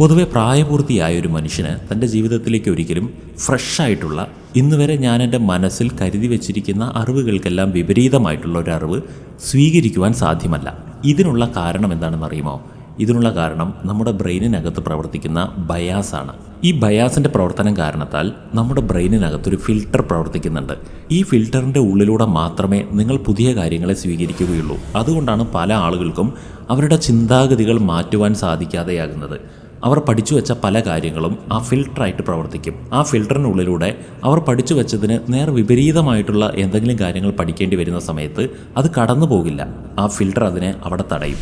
പൊതുവെ പ്രായപൂർത്തിയായ ഒരു മനുഷ്യന് തന്റെ ജീവിതത്തിലേക്ക് ഒരിക്കലും ഫ്രഷ് ആയിട്ടുള്ള ഇന്ന് വരെ ഞാൻ എന്റെ മനസ്സിൽ കരുതി വെച്ചിരിക്കുന്ന അറിവുകൾക്കെല്ലാം വിപരീതമായിട്ടുള്ള ഒരു അറിവ് സ്വീകരിക്കുവാൻ സാധ്യമല്ല. ഇതിനുള്ള കാരണം എന്താണെന്നറിയുമോ ഇതിനുള്ള കാരണം നമ്മുടെ ബ്രെയിനിനകത്ത് പ്രവർത്തിക്കുന്ന ബയാസാണ് ഈ ബയാസിന്റെ പ്രവർത്തനം കാരണത്താൽ നമ്മുടെ ബ്രെയിനിനകത്തൊരു ഫിൽട്ടർ പ്രവർത്തിക്കുന്നുണ്ട്. ഈ ഫിൽറ്ററിന്റെ ഉള്ളിലൂടെ മാത്രമേ നിങ്ങൾ പുതിയ കാര്യങ്ങളെ സ്വീകരിക്കുകയുള്ളൂ. അതുകൊണ്ടാണ് പല ആളുകൾക്കും അവരുടെ ചിന്താഗതികൾ മാറ്റുവാൻ സാധിക്കാതെയാകുന്നത്. അവർ പഠിച്ചു വെച്ച പല കാര്യങ്ങളും ആ ഫിൽട്ടറായിട്ട് പ്രവർത്തിക്കും. ആ ഫിൽട്ടറിനുള്ളിലൂടെ അവർ പഠിച്ചു വെച്ചതിന് നേർ വിപരീതമായിട്ടുള്ള എന്തെങ്കിലും കാര്യങ്ങൾ പഠിക്കേണ്ടി വരുന്ന സമയത്ത് അത് കടന്നു പോകില്ല. ആ ഫിൽട്ടർ അതിനെ അവിടെ തടയും.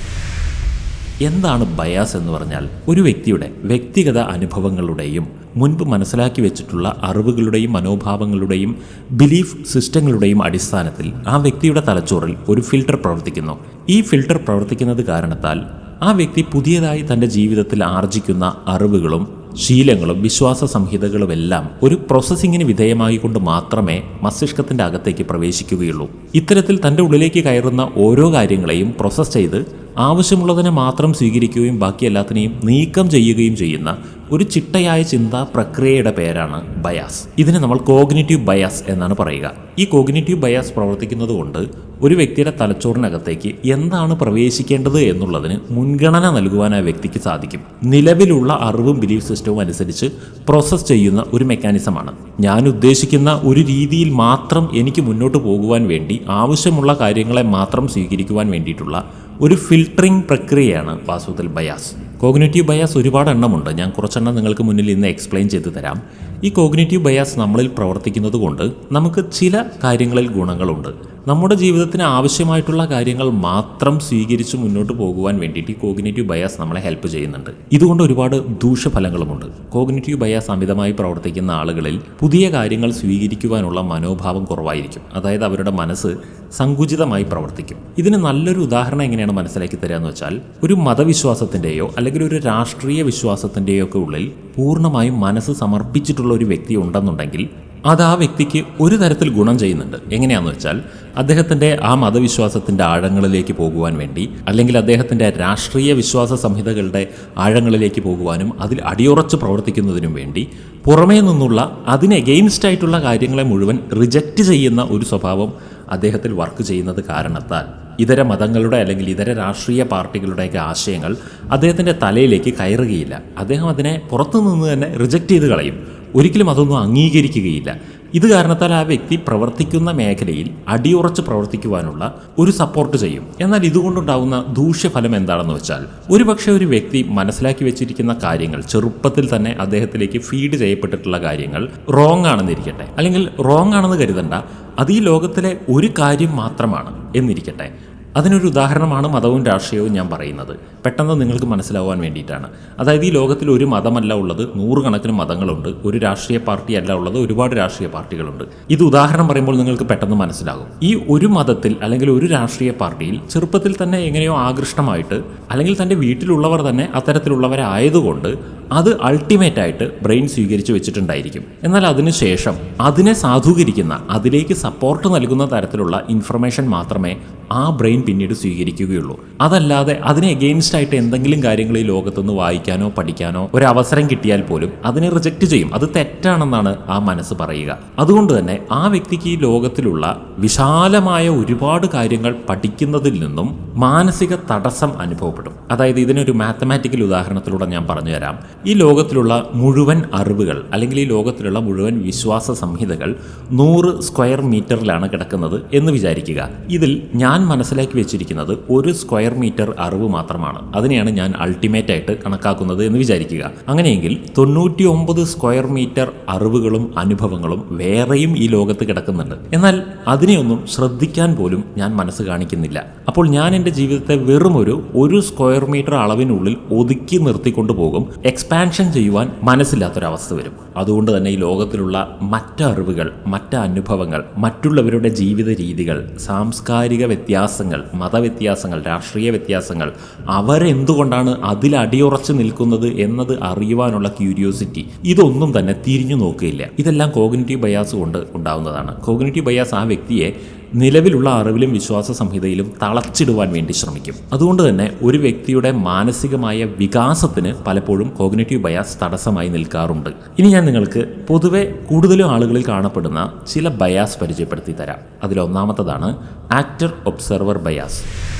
എന്താണ് ബയാസ് എന്ന് പറഞ്ഞാൽ? ഒരു വ്യക്തിയുടെ വ്യക്തിഗത അനുഭവങ്ങളുടെയും മുൻപ് മനസ്സിലാക്കി വെച്ചിട്ടുള്ള അറിവുകളുടെയും മനോഭാവങ്ങളുടെയും ബിലീഫ് സിസ്റ്റങ്ങളുടെയും അടിസ്ഥാനത്തിൽ ആ വ്യക്തിയുടെ തലച്ചോറിൽ ഒരു ഫിൽട്ടർ പ്രവർത്തിക്കുന്നു. ഈ ഫിൽട്ടർ പ്രവർത്തിക്കുന്നത് കാരണത്താൽ ആ വ്യക്തി പുതിയതായി തന്റെ ജീവിതത്തിൽ ആർജിക്കുന്ന അറിവുകളും ശീലങ്ങളും വിശ്വാസ സംഹിതകളുമെല്ലാം ഒരു പ്രോസസ്സിങ്ങിന് വിധേയമായിക്കൊണ്ട് മാത്രമേ മസ്തിഷ്കത്തിന്റെ അകത്തേക്ക് പ്രവേശിക്കുകയുള്ളൂ. ഇത്തരത്തിൽ തന്റെ ഉള്ളിലേക്ക് കയറുന്ന ഓരോ കാര്യങ്ങളെയും പ്രോസസ്സ് ചെയ്ത് ആവശ്യമുള്ളതിനെ മാത്രം സ്വീകരിക്കുകയും ബാക്കി എല്ലാത്തിനെയും നീക്കം ചെയ്യുകയും ചെയ്യുന്ന ഒരു ചിട്ടയായ ചിന്താ പ്രക്രിയയുടെ പേരാണ് ബയാസ്. ഇതിനെ നമ്മൾ കോഗ്നേറ്റീവ് ബയാസ് എന്നാണ് പറയുക. ഈ കോഗ്നേറ്റീവ് ബയാസ് പ്രവർത്തിക്കുന്നത് കൊണ്ട് ഒരു വ്യക്തിയുടെ തലച്ചോറിനകത്തേക്ക് എന്താണ് പ്രവേശിക്കേണ്ടത് എന്നുള്ളതിന് മുൻഗണന നൽകുവാൻ ആ വ്യക്തിക്ക് സാധിക്കും. നിലവിലുള്ള അറിവും ബിലീഫ് സിസ്റ്റവും അനുസരിച്ച് പ്രോസസ്സ് ചെയ്യുന്ന ഒരു മെക്കാനിസമാണ് ഞാൻ ഉദ്ദേശിക്കുന്ന ഒരു രീതിയിൽ മാത്രം എനിക്ക് മുന്നോട്ട് പോകുവാൻ വേണ്ടി ആവശ്യമുള്ള കാര്യങ്ങളെ മാത്രം സ്വീകരിക്കുവാൻ വേണ്ടിയിട്ടുള്ള ഒരു ഫിൽട്ടറിംഗ് പ്രക്രിയയാണ് വാസ്തവത്തിൽ ബയാസ് കോഗ്നേറ്റീവ് ബയാസ് ഒരുപാട് എണ്ണമുണ്ട്. ഞാൻ കുറച്ചെണ്ണം നിങ്ങൾക്ക് മുന്നിൽ ഇന്ന് എക്സ്പ്ലെയിൻ ചെയ്ത് തരാം. ഈ കോഗ്നേറ്റീവ് ബയാസ് നമ്മളിൽ പ്രവർത്തിക്കുന്നത് കൊണ്ട് നമുക്ക് ചില കാര്യങ്ങളിൽ ഗുണങ്ങളുണ്ട്. നമ്മുടെ ജീവിതത്തിന് ആവശ്യമായിട്ടുള്ള കാര്യങ്ങൾ മാത്രം സ്വീകരിച്ച് മുന്നോട്ട് പോകുവാൻ വേണ്ടിയിട്ട് ഈ കോഗ്നേറ്റീവ് ബയാസ് നമ്മളെ ഹെൽപ്പ് ചെയ്യുന്നുണ്ട്. ഇതുകൊണ്ട് ഒരുപാട് ദൂഷ്യഫലങ്ങളുമുണ്ട്. കോഗ്നേറ്റീവ് ബയാസ് അമിതമായി പ്രവർത്തിക്കുന്ന ആളുകളിൽ പുതിയ കാര്യങ്ങൾ സ്വീകരിക്കുവാനുള്ള മനോഭാവം കുറവായിരിക്കും. അതായത് അവരുടെ മനസ്സ് സങ്കുചിതമായി പ്രവർത്തിക്കും. ഇതിന് നല്ലൊരു ഉദാഹരണം എങ്ങനെയാണ് മനസ്സിലാക്കി തരിക എന്ന് വെച്ചാൽ ഒരു മതവിശ്വാസത്തിന്റെയോ അല്ലെങ്കിൽ ഒരു രാഷ്ട്രീയ വിശ്വാസത്തിന്റെയോ ഒക്കെ ഉള്ളിൽ പൂർണമായും മനസ്സ് സമർപ്പിച്ചിട്ടുള്ള ഒരു വ്യക്തി ഉണ്ടെന്നുണ്ടെങ്കിൽ അത് ആ വ്യക്തിക്ക് ഒരു തരത്തിൽ ഗുണം ചെയ്യുന്നുണ്ട്. എങ്ങനെയാണെന്ന് വെച്ചാൽ അദ്ദേഹത്തിന്റെ ആ മതവിശ്വാസത്തിന്റെ ആഴങ്ങളിലേക്ക് പോകുവാൻ വേണ്ടി അല്ലെങ്കിൽ അദ്ദേഹത്തിന്റെ രാഷ്ട്രീയ വിശ്വാസ സംഹിതകളുടെ ആഴങ്ങളിലേക്ക് പോകുവാനും അതിൽ അടിയുറച്ച് പ്രവർത്തിക്കുന്നതിനും വേണ്ടി പുറമേ നിന്നുള്ള അതിന് എഗെയിൻസ്റ്റ് ആയിട്ടുള്ള കാര്യങ്ങളെ മുഴുവൻ റിജക്റ്റ് ചെയ്യുന്ന ഒരു സ്വഭാവം അദ്ദേഹത്തിൽ വർക്ക് ചെയ്യുന്നത് കാരണത്താൽ ഇതര മതങ്ങളുടെ അല്ലെങ്കിൽ ഇതര രാഷ്ട്രീയ പാർട്ടികളുടെയൊക്കെ ആശയങ്ങൾ അദ്ദേഹത്തിന്റെ തലയിലേക്ക് കയറുകയില്ല. അദ്ദേഹം അതിനെ പുറത്തുനിന്ന് തന്നെ റിജക്റ്റ് ചെയ്ത് കളയും. ഒരിക്കലും അതൊന്നും അംഗീകരിക്കുകയില്ല. ഇത് കാരണത്താൽ ആ വ്യക്തി പ്രവർത്തിക്കുന്ന മേഖലയിൽ അടിയുറച്ച് പ്രവർത്തിക്കുവാനുള്ള ഒരു സപ്പോർട്ട് ചെയ്യും. എന്നാൽ ഇതുകൊണ്ടുണ്ടാകുന്ന ദൂഷ്യഫലം എന്താണെന്ന് വെച്ചാൽ ഒരുപക്ഷെ ഒരു വ്യക്തി മനസ്സിലാക്കി വെച്ചിരിക്കുന്ന കാര്യങ്ങൾ ചെറുപ്പത്തിൽ തന്നെ അദ്ദേഹത്തിലേക്ക് ഫീഡ് ചെയ്യപ്പെട്ടിട്ടുള്ള കാര്യങ്ങൾ റോങ് ആണെന്നിരിക്കട്ടെ. അല്ലെങ്കിൽ റോങ് ആണെന്ന് കരുതണ്ട അത് ഈ ലോകത്തിലെ ഒരു കാര്യം മാത്രമാണ് എന്നിരിക്കട്ടെ. അതിനൊരു ഉദാഹരണമാണ് മതവും രാഷ്ട്രീയവും ഞാൻ പറയുന്നത്. പെട്ടെന്ന് നിങ്ങൾക്ക് മനസ്സിലാവാൻ വേണ്ടിയിട്ടാണ്. അതായത് ഈ ലോകത്തിൽ ഒരു മതമല്ല ഉള്ളത് നൂറുകണക്കിന് മതങ്ങളുണ്ട് ഒരു രാഷ്ട്രീയ പാർട്ടി അല്ല ഉള്ളത് ഒരുപാട് രാഷ്ട്രീയ പാർട്ടികളുണ്ട്. ഇത് ഉദാഹരണം പറയുമ്പോൾ നിങ്ങൾക്ക് പെട്ടെന്ന് മനസ്സിലാകും. ഈ ഒരു മതത്തിൽ അല്ലെങ്കിൽ ഒരു രാഷ്ട്രീയ പാർട്ടിയിൽ ചെറുപ്പത്തിൽ തന്നെ എങ്ങനെയോ ആകൃഷ്ടമായിട്ട് അല്ലെങ്കിൽ തന്റെ വീട്ടിലുള്ളവർ തന്നെ അത്തരത്തിലുള്ളവരായതുകൊണ്ട് അത് അൾട്ടിമേറ്റ് ആയിട്ട് ബ്രെയിൻ സ്വീകരിച്ചു വെച്ചിട്ടുണ്ടായിരിക്കും. എന്നാൽ അതിനുശേഷം അതിനെ സാധൂകരിക്കുന്ന അതിലേക്ക് സപ്പോർട്ട് നൽകുന്ന തരത്തിലുള്ള ഇൻഫർമേഷൻ മാത്രമേ ആ ബ്രെയിൻ പിന്നീട് സ്വീകരിക്കുകയുള്ളൂ. അതല്ലാതെ അതിനെ എഗെയിൻസ്റ്റ് ആയിട്ട് എന്തെങ്കിലും കാര്യങ്ങൾ ഈ ലോകത്തുനിന്ന് വായിക്കാനോ പഠിക്കാനോ ഒരു അവസരം കിട്ടിയാൽ പോലും അതിനെ റിജക്റ്റ് ചെയ്യും. അത് തെറ്റാണെന്നാണ് ആ മനസ്സ് പറയുക. അതുകൊണ്ട് തന്നെ ആ വ്യക്തിക്ക് ഈ ലോകത്തിലുള്ള വിശാലമായ ഒരുപാട് കാര്യങ്ങൾ പഠിക്കുന്നതിൽ നിന്നും മാനസിക തടസ്സം അനുഭവപ്പെടും. അതായത് ഇതിനൊരു മാത്തമാറ്റിക്കൽ ഉദാഹരണത്തിലൂടെ ഞാൻ പറഞ്ഞു തരാം. ഈ ലോകത്തിലുള്ള മുഴുവൻ അറിവുകൾ അല്ലെങ്കിൽ ഈ ലോകത്തിലുള്ള മുഴുവൻ വിശ്വാസ സംഹിതകൾ നൂറ് സ്ക്വയർ മീറ്ററിലാണ് കിടക്കുന്നത് എന്ന് വിചാരിക്കുക. ഇതിൽ ഞാൻ മനസ്സിലാക്കി വെച്ചിരിക്കുന്നത് ഒരു സ്ക്വയർ മീറ്റർ അറിവ് മാത്രമാണ്. അതിനെയാണ് ഞാൻ അൾട്ടിമേറ്റ് ആയിട്ട് കണക്കാക്കുന്നത് എന്ന് വിചാരിക്കുക. അങ്ങനെയെങ്കിൽ തൊണ്ണൂറ്റി ഒമ്പത് സ്ക്വയർ മീറ്റർ അറിവുകളും അനുഭവങ്ങളും വേറെയും ഈ ലോകത്ത് കിടക്കുന്നുണ്ട്. എന്നാൽ അതിനെയൊന്നും ശ്രദ്ധിക്കാൻ പോലും ഞാൻ മനസ്സ് കാണിക്കുന്നില്ല. അപ്പോൾ ഞാൻ എന്റെ ജീവിതത്തെ വെറും ഒരു ഒരു സ്ക്വയർ മീറ്റർ അളവിനുള്ളിൽ ഒതുക്കി നിർത്തിക്കൊണ്ടു പോകും. എക്സ്പാൻഷൻ ചെയ്യുവാൻ മനസ്സില്ലാത്തൊരവസ്ഥ വരും. അതുകൊണ്ട് തന്നെ ഈ ലോകത്തിലുള്ള മറ്റ് അറിവുകൾ മറ്റ് അനുഭവങ്ങൾ മറ്റുള്ളവരുടെ ജീവിത രീതികൾ സാംസ്കാരിക വ്യത്യാസങ്ങൾ മതവ്യത്യാസങ്ങൾ രാഷ്ട്രീയ വ്യത്യാസങ്ങൾ അവരെന്തുകൊണ്ടാണ് അതിൽ അടിയുറച്ച് നിൽക്കുന്നത് എന്നത് അറിയുവാനുള്ള ക്യൂരിയോസിറ്റി ഇതൊന്നും തന്നെ തിരിഞ്ഞു നോക്കുകയില്ല. ഇതെല്ലാം കോഗ്നേറ്റീവ് ബയാസ് കൊണ്ട് ഉണ്ടാവുന്നതാണ്. കോഗ്നേറ്റീവ് ബയാസ് ആ വ്യക്തിയെ നിലവിലുള്ള അറിവിലും വിശ്വാസ സംഹിതയിലും തളച്ചിടുവാൻ വേണ്ടി ശ്രമിക്കും. അതുകൊണ്ട് തന്നെ ഒരു വ്യക്തിയുടെ മാനസികമായ വികാസത്തിന് പലപ്പോഴും കോഗ്നേറ്റീവ് ബയാസ് തടസ്സമായി നിൽക്കാറുണ്ട്. ഇനി ഞാൻ നിങ്ങൾക്ക് പൊതുവെ കൂടുതലും ആളുകളിൽ കാണപ്പെടുന്ന ചില ബയാസ് പരിചയപ്പെടുത്തി തരാം. അതിലൊന്നാമത്തതാണ് actor observer bias.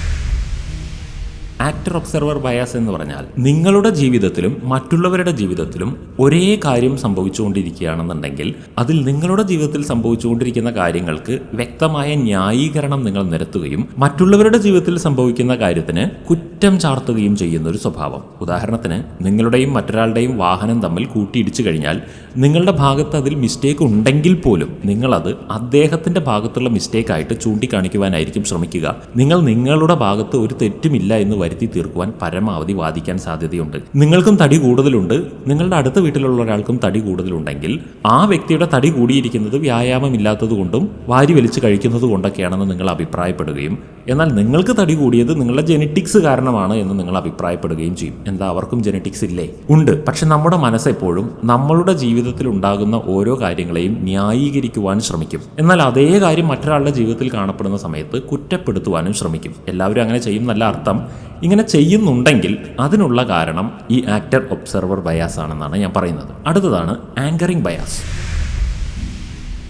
Actor observer bias എന്ന് പറഞ്ഞാൽ നിങ്ങളുടെ ജീവിതത്തിലും മറ്റുള്ളവരുടെ ജീവിതത്തിലും ഒരേ കാര്യം സംഭവിച്ചുകൊണ്ടിരിക്കുകയാണെന്നുണ്ടെങ്കിൽ അതിൽ നിങ്ങളുടെ ജീവിതത്തിൽ സംഭവിച്ചുകൊണ്ടിരിക്കുന്ന കാര്യങ്ങൾക്ക് വ്യക്തമായ ന്യായീകരണം നിങ്ങൾ നിരത്തുകയും മറ്റുള്ളവരുടെ ജീവിതത്തിൽ സംഭവിക്കുന്ന കാര്യത്തിന് കുറ്റം ചാർത്തുകയും ചെയ്യുന്ന ഒരു സ്വഭാവം. ഉദാഹരണത്തിന് നിങ്ങളുടെയും മറ്റൊരാളുടെയും വാഹനം തമ്മിൽ കൂട്ടിയിടിച്ചു കഴിഞ്ഞാൽ നിങ്ങളുടെ ഭാഗത്ത് അതിൽ മിസ്റ്റേക്ക് ഉണ്ടെങ്കിൽ പോലും നിങ്ങളത് അദ്ദേഹത്തിന്റെ ഭാഗത്തുള്ള മിസ്റ്റേക്ക് ആയിട്ട് ചൂണ്ടിക്കാണിക്കുവാനായിരിക്കും ശ്രമിക്കുക. നിങ്ങൾ നിങ്ങളുടെ ഭാഗത്ത് ഒരു തെറ്റുമില്ല എന്ന് വരുത്തി തീർക്കുവാൻ പരമാവധി വാദിക്കാൻ സാധ്യതയുണ്ട്. നിങ്ങൾക്കും തടി കൂടുതലുണ്ട്. നിങ്ങളുടെ അടുത്ത വീട്ടിലുള്ള ഒരാൾക്കും തടി കൂടുതലുണ്ടെങ്കിൽ ആ വ്യക്തിയുടെ തടി കൂടിയിരിക്കുന്നത് വ്യായാമമില്ലാത്തതുകൊണ്ടും വാരി വലിച്ച് കഴിക്കുന്നത് കൊണ്ടൊക്കെയാണെന്ന് നിങ്ങൾ അഭിപ്രായപ്പെടുകയും എന്നാൽ നിങ്ങൾക്ക് തടി കൂടിയത് നിങ്ങളുടെ ജെനറ്റിക്സ് കാരണമാണ് എന്ന് നിങ്ങൾ അഭിപ്രായപ്പെടുകയും ചെയ്യും. എന്താ അവർക്കും ജെനറ്റിക്സ് ഇല്ലേ? ഉണ്ട്. പക്ഷെ നമ്മുടെ മനസ്സ് എപ്പോഴും നമ്മളുടെ ജീവിതത്തിൽ ഉണ്ടാകുന്ന ഓരോ കാര്യങ്ങളെയും ന്യായീകരിക്കുവാൻ ശ്രമിക്കും. എന്നാൽ അതേ കാര്യം മറ്റൊരാളുടെ ജീവിതത്തിൽ കാണപ്പെടുന്ന സമയത്ത് കുറ്റപ്പെടുത്തുവാനും ശ്രമിക്കും. എല്ലാവരും അങ്ങനെ ചെയ്യും നല്ല അർത്ഥം. ഇങ്ങനെ ചെയ്യുന്നുണ്ടെങ്കിൽ അതിനുള്ള കാരണം ഈ ആക്ടർ ഒബ്സർവർ ബയാസ് ആണെന്നാണ് ഞാൻ പറയുന്നത്. അടുത്തതാണ് ആങ്കറിംഗ് ബയാസ്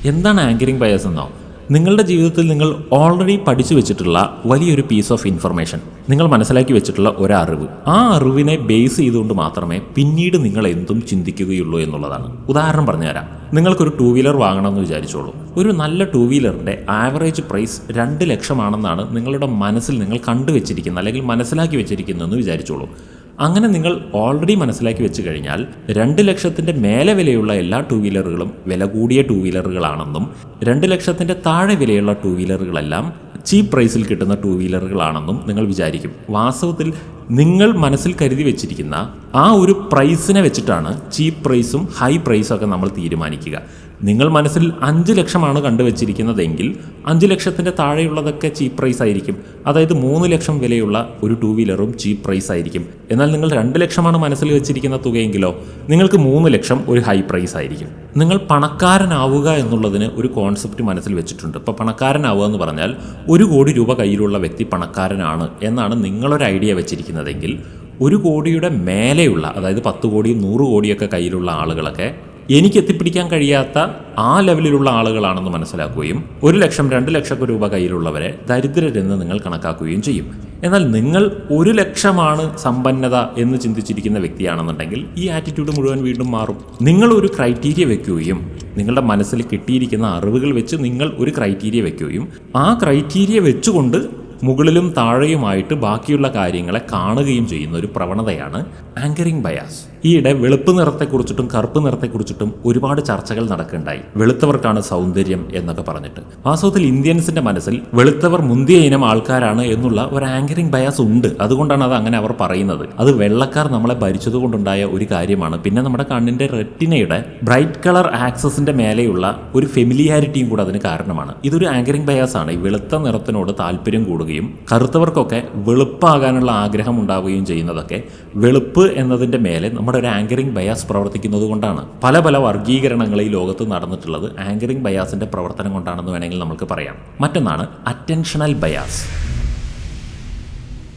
എന്താണ് ആങ്കറിംഗ് ബയാസ് എന്നോ നിങ്ങളുടെ ജീവിതത്തിൽ നിങ്ങൾ ഓൾറെഡി പഠിച്ചു വെച്ചിട്ടുള്ള വലിയൊരു പീസ് ഓഫ് ഇൻഫർമേഷൻ നിങ്ങൾ മനസ്സിലാക്കി വെച്ചിട്ടുള്ള ഒരറിവ്. ആ അറിവിനെ ബേസ് ചെയ്തുകൊണ്ട് മാത്രമേ പിന്നീട് നിങ്ങൾ എന്തും ചിന്തിക്കുകയുള്ളൂ എന്നുള്ളതാണ്. ഉദാഹരണം പറഞ്ഞുതരാം. നിങ്ങൾക്കൊരു ടൂ വീലർ വാങ്ങണമെന്ന് വിചാരിച്ചോളൂ. ഒരു നല്ല ടൂ വീലറിന്റെ ആവറേജ് പ്രൈസ് രണ്ട് ലക്ഷമാണെന്നാണ് നിങ്ങളുടെ മനസ്സിൽ നിങ്ങൾ കണ്ടുവച്ചിരിക്കുന്നത് അല്ലെങ്കിൽ മനസ്സിലാക്കി വെച്ചിരിക്കുന്നതെന്ന് വിചാരിച്ചോളൂ. അങ്ങനെ നിങ്ങൾ ഓൾറെഡി മനസ്സിലാക്കി വെച്ച് കഴിഞ്ഞാൽ രണ്ട് ലക്ഷത്തിന്റെ മേലെ വിലയുള്ള എല്ലാ ടൂ വീലറുകളും വില കൂടിയ ടൂ വീലറുകളാണെന്നും രണ്ട് ലക്ഷത്തിന്റെ താഴെ വിലയുള്ള ടൂ വീലറുകളെല്ലാം ചീപ്പ് പ്രൈസിൽ കിട്ടുന്ന ടൂ വീലറുകളാണെന്നും നിങ്ങൾ വിചാരിക്കും. വാസ്തവത്തിൽ നിങ്ങൾ മനസ്സിൽ കരുതി വെച്ചിരിക്കുന്ന ആ ഒരു പ്രൈസിനെ വെച്ചിട്ടാണ് ചീപ്പ് പ്രൈസും ഹൈ പ്രൈസും ഒക്കെ നമ്മൾ തീരുമാനിക്കുക. നിങ്ങൾ മനസ്സിൽ അഞ്ച് ലക്ഷമാണ് കണ്ടുവച്ചിരിക്കുന്നതെങ്കിൽ അഞ്ച് ലക്ഷത്തിന്റെ താഴെയുള്ളതൊക്കെ ചീപ്പ് പ്രൈസ് ആയിരിക്കും. അതായത് മൂന്ന് ലക്ഷം വിലയുള്ള ഒരു ടൂ വീലറും ചീപ്പ് പ്രൈസ് ആയിരിക്കും. എന്നാൽ നിങ്ങൾ രണ്ട് ലക്ഷമാണ് മനസ്സിൽ വെച്ചിരിക്കുന്ന തുകയെങ്കിലോ നിങ്ങൾക്ക് മൂന്ന് ലക്ഷം ഒരു ഹൈ പ്രൈസ് ആയിരിക്കും. നിങ്ങൾ പണക്കാരനാവുക എന്നുള്ളതിന് ഒരു കോൺസെപ്റ്റ് മനസ്സിൽ വെച്ചിട്ടുണ്ട്. ഇപ്പോൾ പണക്കാരനാവുക എന്ന് പറഞ്ഞാൽ ഒരു കോടി രൂപ കയ്യിലുള്ള വ്യക്തി പണക്കാരനാണ് എന്നാണ് നിങ്ങളൊരു ഐഡിയ വെച്ചിരിക്കുന്നതെങ്കിൽ ഒരു കോടിയുടെ മേലെയുള്ള അതായത് പത്ത് കോടിയും നൂറ് കോടിയൊക്കെ കയ്യിലുള്ള ആളുകളൊക്കെ എനിക്ക് എത്തിപ്പിടിക്കാൻ കഴിയാത്ത ആ ലെവലിലുള്ള ആളുകളാണെന്ന് മനസ്സിലാക്കുകയും ഒരു ലക്ഷം രണ്ട് ലക്ഷം രൂപ കയ്യിലുള്ളവരെ ദരിദ്രരെന്ന് നിങ്ങൾ കണക്കാക്കുകയും ചെയ്യും. എന്നാൽ നിങ്ങൾ ഒരു ലക്ഷമാണ് സമ്പന്നത എന്ന് ചിന്തിച്ചിരിക്കുന്ന വ്യക്തിയാണെന്നുണ്ടെങ്കിൽ ഈ ആറ്റിറ്റ്യൂഡ് മുഴുവൻ വീണ്ടും മാറും. നിങ്ങൾ ഒരു ക്രൈറ്റീരിയ വെക്കുകയും നിങ്ങളുടെ മനസ്സിൽ കിട്ടിയിരിക്കുന്ന അറിവുകൾ വെച്ച് നിങ്ങൾ ഒരു ക്രൈറ്റീരിയ വെക്കുകയും ആ ക്രൈറ്റീരിയ വെച്ചുകൊണ്ട് മുകളിലും താഴെയുമായിട്ട് ബാക്കിയുള്ള കാര്യങ്ങളെ കാണുകയും ചെയ്യുന്ന ഒരു പ്രവണതയാണ് ആങ്കറിംഗ് ബയാസ് ഈയിടെ വെളുപ്പ് നിറത്തെക്കുറിച്ചിട്ടും കറുപ്പ് നിറത്തെക്കുറിച്ചിട്ടും ഒരുപാട് ചർച്ചകൾ നടക്കുന്നുണ്ടായി വെളുത്തവർക്കാണ് സൗന്ദര്യം എന്നൊക്കെ പറഞ്ഞിട്ട്. വാസ്തവത്തിൽ ഇന്ത്യൻസിന്റെ മനസ്സിൽ വെളുത്തവർ മുന്തിയ ഇനം ആൾക്കാരാണ് എന്നുള്ള ഒരു ആങ്കറിംഗ് ബയാസ് ഉണ്ട്. അതുകൊണ്ടാണ് അത് അങ്ങനെ അവർ പറയുന്നത്. അത് വെള്ളക്കാർ നമ്മളെ ഭരിച്ചതുകൊണ്ടുണ്ടായ ഒരു കാര്യമാണ്. പിന്നെ നമ്മുടെ കണ്ണിന്റെ റെറ്റിനയുടെ ബ്രൈറ്റ് കളർ ആക്സസിന്റെ മേലെയുള്ള ഒരു ഫെമിലിയാരിറ്റിയും കൂടെ അതിന് കാരണമാണ്. ഇതൊരു ആങ്കറിംഗ് ബയാസ് ആണ്. ഈ വെളുത്ത നിറത്തിനോട് താല്പര്യം കൂടുകയും കറുത്തവർക്കൊക്കെ വെളുപ്പാകാനുള്ള ആഗ്രഹം ഉണ്ടാവുകയും ചെയ്യുന്നതൊക്കെ വെളുപ്പ് എന്നതിന്റെ മേലെ നമ്മുടെ ഒരു ആങ്കറിംഗ് ബയാസ് പ്രവർത്തിക്കുന്നത് കൊണ്ടാണ്. പല പല വർഗീകരണങ്ങൾ ഈ ലോകത്ത് നടന്നിട്ടുള്ളത് ആങ്കറിംഗ് ബയാസിന്റെ പ്രവർത്തനം കൊണ്ടാണെന്ന് വേണമെങ്കിൽ നമുക്ക് പറയാം. മറ്റൊന്നാണ് അറ്റൻഷണൽ ബയാസ്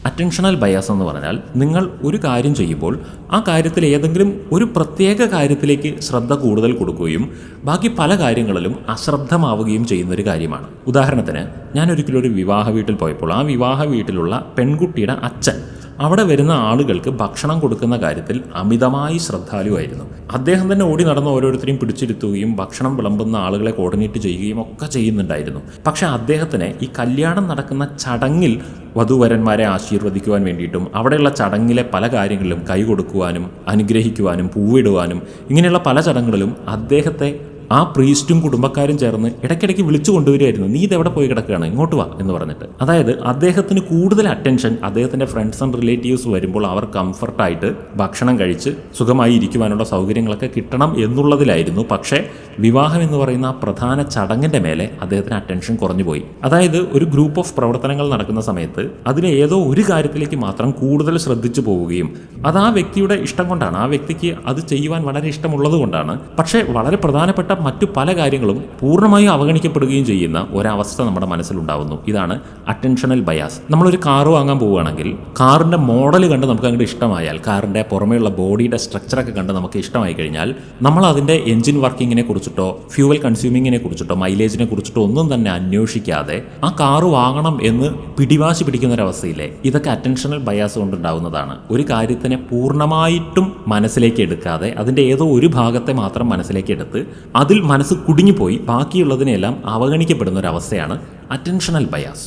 അറ്റൻഷണൽ ബയാസ് എന്ന് പറഞ്ഞാൽ നിങ്ങൾ ഒരു കാര്യം ചെയ്യുമ്പോൾ ആ കാര്യത്തിൽ ഏതെങ്കിലും ഒരു പ്രത്യേക കാര്യത്തിലേക്ക് ശ്രദ്ധ കൂടുതൽ കൊടുക്കുകയും ബാക്കി പല കാര്യങ്ങളിലും അശ്രദ്ധമാവുകയും ചെയ്യുന്നൊരു കാര്യമാണ്. ഉദാഹരണത്തിന് ഞാൻ ഒരിക്കലും ഒരു വിവാഹ വീട്ടിൽ പോയപ്പോൾ ആ വിവാഹ വീട്ടിലുള്ള പെൺകുട്ടിയുടെ അച്ഛൻ അവിടെ വരുന്ന ആളുകൾക്ക് ഭക്ഷണം കൊടുക്കുന്ന കാര്യത്തിൽ അമിതമായി ശ്രദ്ധാലുവായിരുന്നു. അദ്ദേഹം തന്നെ ഓടി നടന്ന് ഓരോരുത്തരെയും പിടിച്ചിരുത്തുകയും ഭക്ഷണം വിളമ്പുന്ന ആളുകളെ കോർഡിനേറ്റ് ചെയ്യുകയും ഒക്കെ ചെയ്യുന്നുണ്ടായിരുന്നു. പക്ഷെ അദ്ദേഹത്തിന് ഈ കല്യാണം നടക്കുന്ന ചടങ്ങിൽ വധുവരന്മാരെ ആശീർവദിക്കുവാൻ വേണ്ടിയിട്ടും അവിടെയുള്ള ചടങ്ങിലെ പല കാര്യങ്ങളിലും കൈ കൊടുക്കുവാനും അനുഗ്രഹിക്കുവാനും പൂവിടുവാനും ഇങ്ങനെയുള്ള പല ചടങ്ങുകളിലും അദ്ദേഹത്തെ ആ പ്രീസ്റ്റും കുടുംബക്കാരും ചേർന്ന് ഇടയ്ക്കിടയ്ക്ക് വിളിച്ചു കൊണ്ടുവരുമായിരുന്നു നീ ഇതെവിടെ പോയി കിടക്കുകയാണ്? ഇങ്ങോട്ട് വാ എന്ന് പറഞ്ഞിട്ട്. അതായത് അദ്ദേഹത്തിന് കൂടുതൽ അറ്റൻഷൻ അദ്ദേഹത്തിന്റെ ഫ്രണ്ട്സ് ആൻഡ് റിലേറ്റീവ്സ് വരുമ്പോൾ അവർ കംഫർട്ടായിട്ട് ഭക്ഷണം കഴിച്ച് സുഖമായി ഇരിക്കുവാനുള്ള സൗകര്യങ്ങളൊക്കെ കിട്ടണം എന്നുള്ളതിലായിരുന്നു. പക്ഷേ വിവാഹം എന്ന് പറയുന്ന ആ പ്രധാന ചടങ്ങിന്റെ മേലെ അദ്ദേഹത്തിന് അറ്റൻഷൻ കുറഞ്ഞു പോയി. അതായത് ഒരു ഗ്രൂപ്പ് ഓഫ് പ്രവർത്തനങ്ങൾ നടക്കുന്ന സമയത്ത് അതിലെ ഏതോ ഒരു കാര്യത്തിലേക്ക് മാത്രം കൂടുതൽ ശ്രദ്ധിച്ചു പോവുകയും അത് ആ വ്യക്തിയുടെ ഇഷ്ടം കൊണ്ടാണ്. ആ വ്യക്തിക്ക് അത് ചെയ്യുവാൻ വളരെ ഇഷ്ടമുള്ളത് കൊണ്ടാണ്. പക്ഷേ വളരെ പ്രധാനപ്പെട്ട മറ്റു പല കാര്യങ്ങളും പൂർണമായും അവഗണിക്കപ്പെടുകയും ചെയ്യുന്ന ഒരവസ്ഥ നമ്മുടെ മനസ്സിലുണ്ടാവുന്നു. ഇതാണ് അറ്റൻഷണൽ ബയാസ് നമ്മളൊരു കാറ് വാങ്ങാൻ പോവുകയാണെങ്കിൽ കാറിന്റെ മോഡൽ കണ്ട് നമുക്ക് അങ്ങോട്ട് ഇഷ്ടമായാൽ കാറിന്റെ പുറമേയുള്ള ബോഡിയുടെ സ്ട്രക്ചറൊക്കെ കണ്ട് നമുക്ക് ഇഷ്ടമായി കഴിഞ്ഞാൽ നമ്മൾ അതിന്റെ എഞ്ചിൻ വർക്കിങ്ങിനെ കുറിച്ചിട്ടോ ഫ്യൂവൽ കൺസ്യൂമിങ്ങിനെ കുറിച്ചിട്ടോ മൈലേജിനെ കുറിച്ചിട്ടോ ഒന്നും തന്നെ അന്വേഷിക്കാതെ ആ കാറ് വാങ്ങണം എന്ന് പിടിവാശി പിടിക്കുന്ന ഒരവസ്ഥയില്ലേ ഇതൊക്കെ അറ്റൻഷണൽ ബയാസ് കൊണ്ടുണ്ടാവുന്നതാണ്. ഒരു കാര്യത്തിനെ പൂർണമായിട്ടും മനസ്സിലേക്ക് എടുക്കാതെ അതിന്റെ ഏതോ ഒരു ഭാഗത്തെ മാത്രം മനസ്സിലേക്ക് എടുത്ത് അതിൽ മനസ്സ് കുടുങ്ങിപ്പോയി. ബാക്കിയുള്ളതിനെല്ലാം അവഗണിക്കപ്പെടുന്ന ഒരു അവസ്ഥയാണ് അറ്റൻഷണൽ ബയാസ്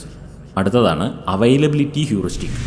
അടുത്തതാണ് അവൈലബിലിറ്റി ഹ്യൂറിസ്റ്റിക്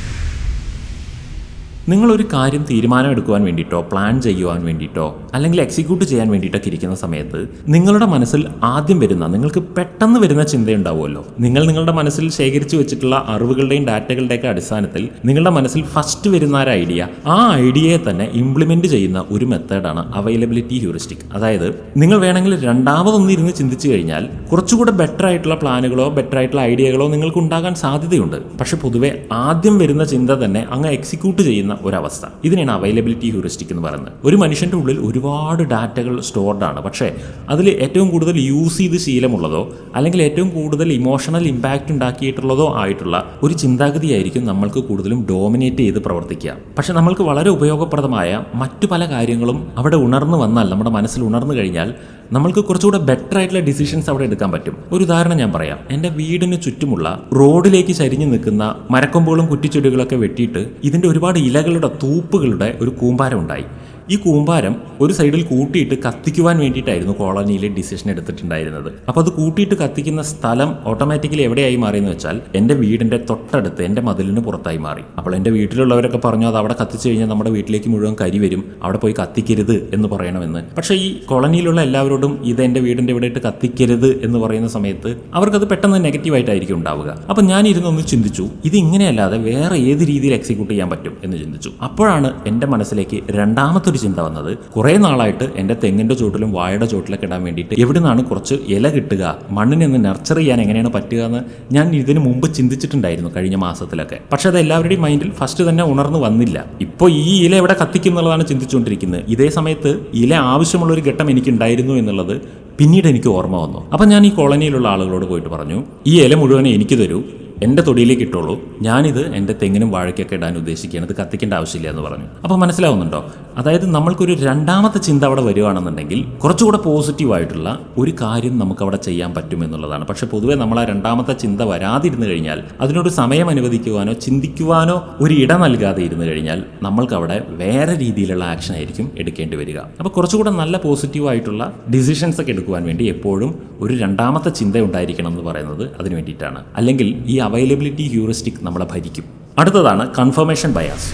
നിങ്ങളൊരു കാര്യം തീരുമാനമെടുക്കുവാൻ വേണ്ടിയിട്ടോ പ്ലാൻ ചെയ്യുവാൻ വേണ്ടിയിട്ടോ അല്ലെങ്കിൽ എക്സിക്യൂട്ട് ചെയ്യാൻ വേണ്ടിയിട്ടൊക്കെ ഇരിക്കുന്ന സമയത്ത് നിങ്ങളുടെ മനസ്സിൽ ആദ്യം വരുന്ന നിങ്ങൾക്ക് പെട്ടെന്ന് വരുന്ന ചിന്തയുണ്ടാവുമല്ലോ. നിങ്ങൾ നിങ്ങളുടെ മനസ്സിൽ ശേഖരിച്ചു വെച്ചിട്ടുള്ള അറിവുകളുടെയും ഡാറ്റകളുടെയൊക്കെ അടിസ്ഥാനത്തിൽ നിങ്ങളുടെ മനസ്സിൽ ഫസ്റ്റ് വരുന്ന ഒരു ഐഡിയ ആ ഐഡിയയെ തന്നെ ഇംപ്ലിമെന്റ് ചെയ്യുന്ന ഒരു മെത്തേഡാണ് അവൈലബിലിറ്റി ഹ്യൂറിസ്റ്റിക് അതായത് നിങ്ങൾ വേണമെങ്കിൽ രണ്ടാമതൊന്നും ഇരുന്ന് ചിന്തിച്ചു കഴിഞ്ഞാൽ കുറച്ചുകൂടെ ബെറ്റർ ആയിട്ടുള്ള പ്ലാനുകളോ ബെറ്റർ ആയിട്ടുള്ള ഐഡിയകളോ നിങ്ങൾക്ക് ഉണ്ടാകാൻ സാധ്യതയുണ്ട്. പക്ഷെ പൊതുവെ ആദ്യം വരുന്ന ചിന്ത തന്നെ അങ്ങ് എക്സിക്യൂട്ട് ചെയ്യുന്ന ഒരവസ്ഥ. ഇതിനെയാണ് അവൈലബിലിറ്റി ഹ്യൂറിസ്റ്റിക് എന്ന് പറയുന്നത്. ഒരു മനുഷ്യന്റെ ഉള്ളിൽ ഒരുപാട് ഡാറ്റകൾ സ്റ്റോർഡ് ആണ്. പക്ഷേ അതിൽ ഏറ്റവും കൂടുതൽ യൂസ് ചെയ്ത് ശീലമുള്ളതോ അല്ലെങ്കിൽ ഏറ്റവും കൂടുതൽ ഇമോഷണൽ ഇമ്പാക്റ്റ് ഉണ്ടാക്കിയിട്ടുള്ളതോ ആയിട്ടുള്ള ഒരു ചിന്താഗതിയായിരിക്കും നമ്മൾക്ക് കൂടുതലും ഡോമിനേറ്റ് ചെയ്ത് പ്രവർത്തിക്കുക. പക്ഷേ നമ്മൾക്ക് വളരെ ഉപയോഗപ്രദമായ മറ്റു പല കാര്യങ്ങളും അവിടെ ഉണർന്നു വന്നാൽ നമ്മുടെ മനസ്സിൽ ഉണർന്നു കഴിഞ്ഞാൽ നമ്മൾക്ക് കുറച്ചുകൂടെ ബെറ്റർ ആയിട്ടുള്ള ഡിസിഷൻസ് അവിടെ എടുക്കാൻ പറ്റും. ഒരു ഉദാഹരണം ഞാൻ പറയാം. എന്റെ വീടിന് ചുറ്റുമുള്ള റോഡിലേക്ക് ചരിഞ്ഞു നിൽക്കുന്ന മരക്കൊമ്പുകളും കുറ്റിച്ചെടികളൊക്കെ വെട്ടിയിട്ട് ഇതിന്റെ ഒരുപാട് ഇലകളുടെ തൂപ്പുകളുടെ ഒരു കൂമ്പാരം ഉണ്ടായി. ഈ കൂമ്പാരം ഒരു സൈഡിൽ കൂട്ടിയിട്ട് കത്തിക്കുവാൻ വേണ്ടിയിട്ടായിരുന്നു കോളനിയിൽ ഡിസിഷൻ എടുത്തിട്ടുണ്ടായിരുന്നത്. അപ്പോൾ അത് കൂട്ടിയിട്ട് കത്തിക്കുന്ന സ്ഥലം ഓട്ടോമാറ്റിക്കലി എവിടെയായി മാറിയെന്ന് വെച്ചാൽ എന്റെ വീടിന്റെ തൊട്ടടുത്ത് എന്റെ മതിലിന് പുറത്തായി മാറി. അപ്പോൾ എന്റെ വീട്ടിലുള്ളവരൊക്കെ പറഞ്ഞു അത് അവിടെ കത്തിച്ചു കഴിഞ്ഞാൽ നമ്മുടെ വീട്ടിലേക്ക് മുഴുവൻ കരി വരും. അവിടെ പോയി കത്തിക്കരുത് എന്ന് പറയണമെന്ന്. പക്ഷേ ഈ കോളനിയിലുള്ള എല്ലാവരോടും ഇത് എന്റെ വീടിന്റെ ഇവിടെ ഇട്ട് കത്തിക്കരുത് എന്ന് പറയുന്ന സമയത്ത് അവർക്കത് പെട്ടെന്ന് നെഗറ്റീവായിട്ടായിരിക്കും ഉണ്ടാവുക. അപ്പം ഞാൻ ഇരുന്നൊന്ന് ചിന്തിച്ചു ഇത് ഇങ്ങനെയല്ലാതെ വേറെ ഏത് രീതിയിൽ എക്സിക്യൂട്ട് ചെയ്യാൻ പറ്റും എന്ന് ചിന്തിച്ചു. അപ്പോഴാണ് എന്റെ മനസ്സിലേക്ക് രണ്ടാമത്തെ ഒരു ചിന്ത വന്നത്. കുറേ നാളായിട്ട് എന്റെ തെങ്ങിന്റെ ചോട്ടിലും വാഴയുടെ ചോട്ടിലൊക്കെ ഇടാൻ വേണ്ടിയിട്ട് എവിടെ നിന്നാണ് കുറച്ച് ഇല കിട്ടുക മണ്ണിനെ ഒന്ന് നർച്ചർ ചെയ്യാൻ എങ്ങനെയാണ് പറ്റുക എന്ന് ഞാൻ ഇതിന് മുമ്പ് ചിന്തിച്ചിട്ടുണ്ടായിരുന്നു കഴിഞ്ഞ മാസത്തിലൊക്കെ. പക്ഷെ അത് എല്ലാവരുടെയും മൈൻഡിൽ ഫസ്റ്റ് തന്നെ ഉണർന്നു വന്നില്ല. ഇപ്പോൾ ഈ ഇല എവിടെ കത്തിക്കും എന്നുള്ളതാണ് ചിന്തിച്ചുകൊണ്ടിരിക്കുന്നത്. ഇതേ സമയത്ത് ഇല ആവശ്യമുള്ള ഒരു ഘട്ടം എനിക്കുണ്ടായിരുന്നു എന്നുള്ളത് പിന്നീട് എനിക്ക് ഓർമ്മ വന്നു. അപ്പം ഞാൻ ഈ കോളനിയിലുള്ള ആളുകളോട് പോയിട്ട് പറഞ്ഞു ഈ ഇല മുഴുവൻ എനിക്ക് തരൂ. എന്റെ തൊടിയിലേക്ക് ഇട്ടോളൂ. ഞാനിത് എന്റെ തെങ്ങിനും വാഴയ്ക്കൊക്കെ ഇടാൻ ഉദ്ദേശിക്കുകയാണ്. ഇത് കത്തിക്കേണ്ട ആവശ്യമില്ല എന്ന് പറഞ്ഞു. അപ്പോൾ മനസ്സിലാവുന്നുണ്ടോ? അതായത് നമ്മൾക്കൊരു രണ്ടാമത്തെ ചിന്ത അവിടെ വരികയാണെന്നുണ്ടെങ്കിൽ കുറച്ചുകൂടെ പോസിറ്റീവ് ആയിട്ടുള്ള ഒരു കാര്യം നമുക്ക് അവിടെ ചെയ്യാൻ പറ്റും എന്നുള്ളതാണ്. പക്ഷെ പൊതുവെ നമ്മൾ ആ രണ്ടാമത്തെ ചിന്ത വരാതിരുന്നു കഴിഞ്ഞാൽ അതിനോട് സമയം അനുവദിക്കുവാനോ ചിന്തിക്കുവാനോ ഒരു ഇടം നൽകാതെ ഇരുന്നു കഴിഞ്ഞാൽ നമ്മൾക്ക് അവിടെ വേറെ രീതിയിലുള്ള ആക്ഷൻ ആയിരിക്കും എടുക്കേണ്ടി വരിക. അപ്പോൾ കുറച്ചുകൂടെ നല്ല പോസിറ്റീവ് ആയിട്ടുള്ള ഡിസിഷൻസ് ഒക്കെ എടുക്കുവാൻ വേണ്ടി എപ്പോഴും ഒരു രണ്ടാമത്തെ ചിന്ത ഉണ്ടായിരിക്കണം എന്ന് പറയുന്നത് അതിന് വേണ്ടിയിട്ടാണ്. അല്ലെങ്കിൽ ഈ അവൈലബിലിറ്റി ഹ്യൂറിസ്റ്റിക് നമ്മളെ ഭരിക്കും. അടുത്തതാണ് കൺഫർമേഷൻ ബയാസ്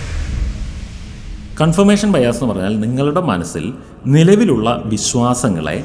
കൺഫർമേഷൻ ബയാസ് എന്ന് പറഞ്ഞാൽ നിങ്ങളുടെ മനസ്സിൽ നിലവിലുള്ള വിശ്വാസങ്ങളെ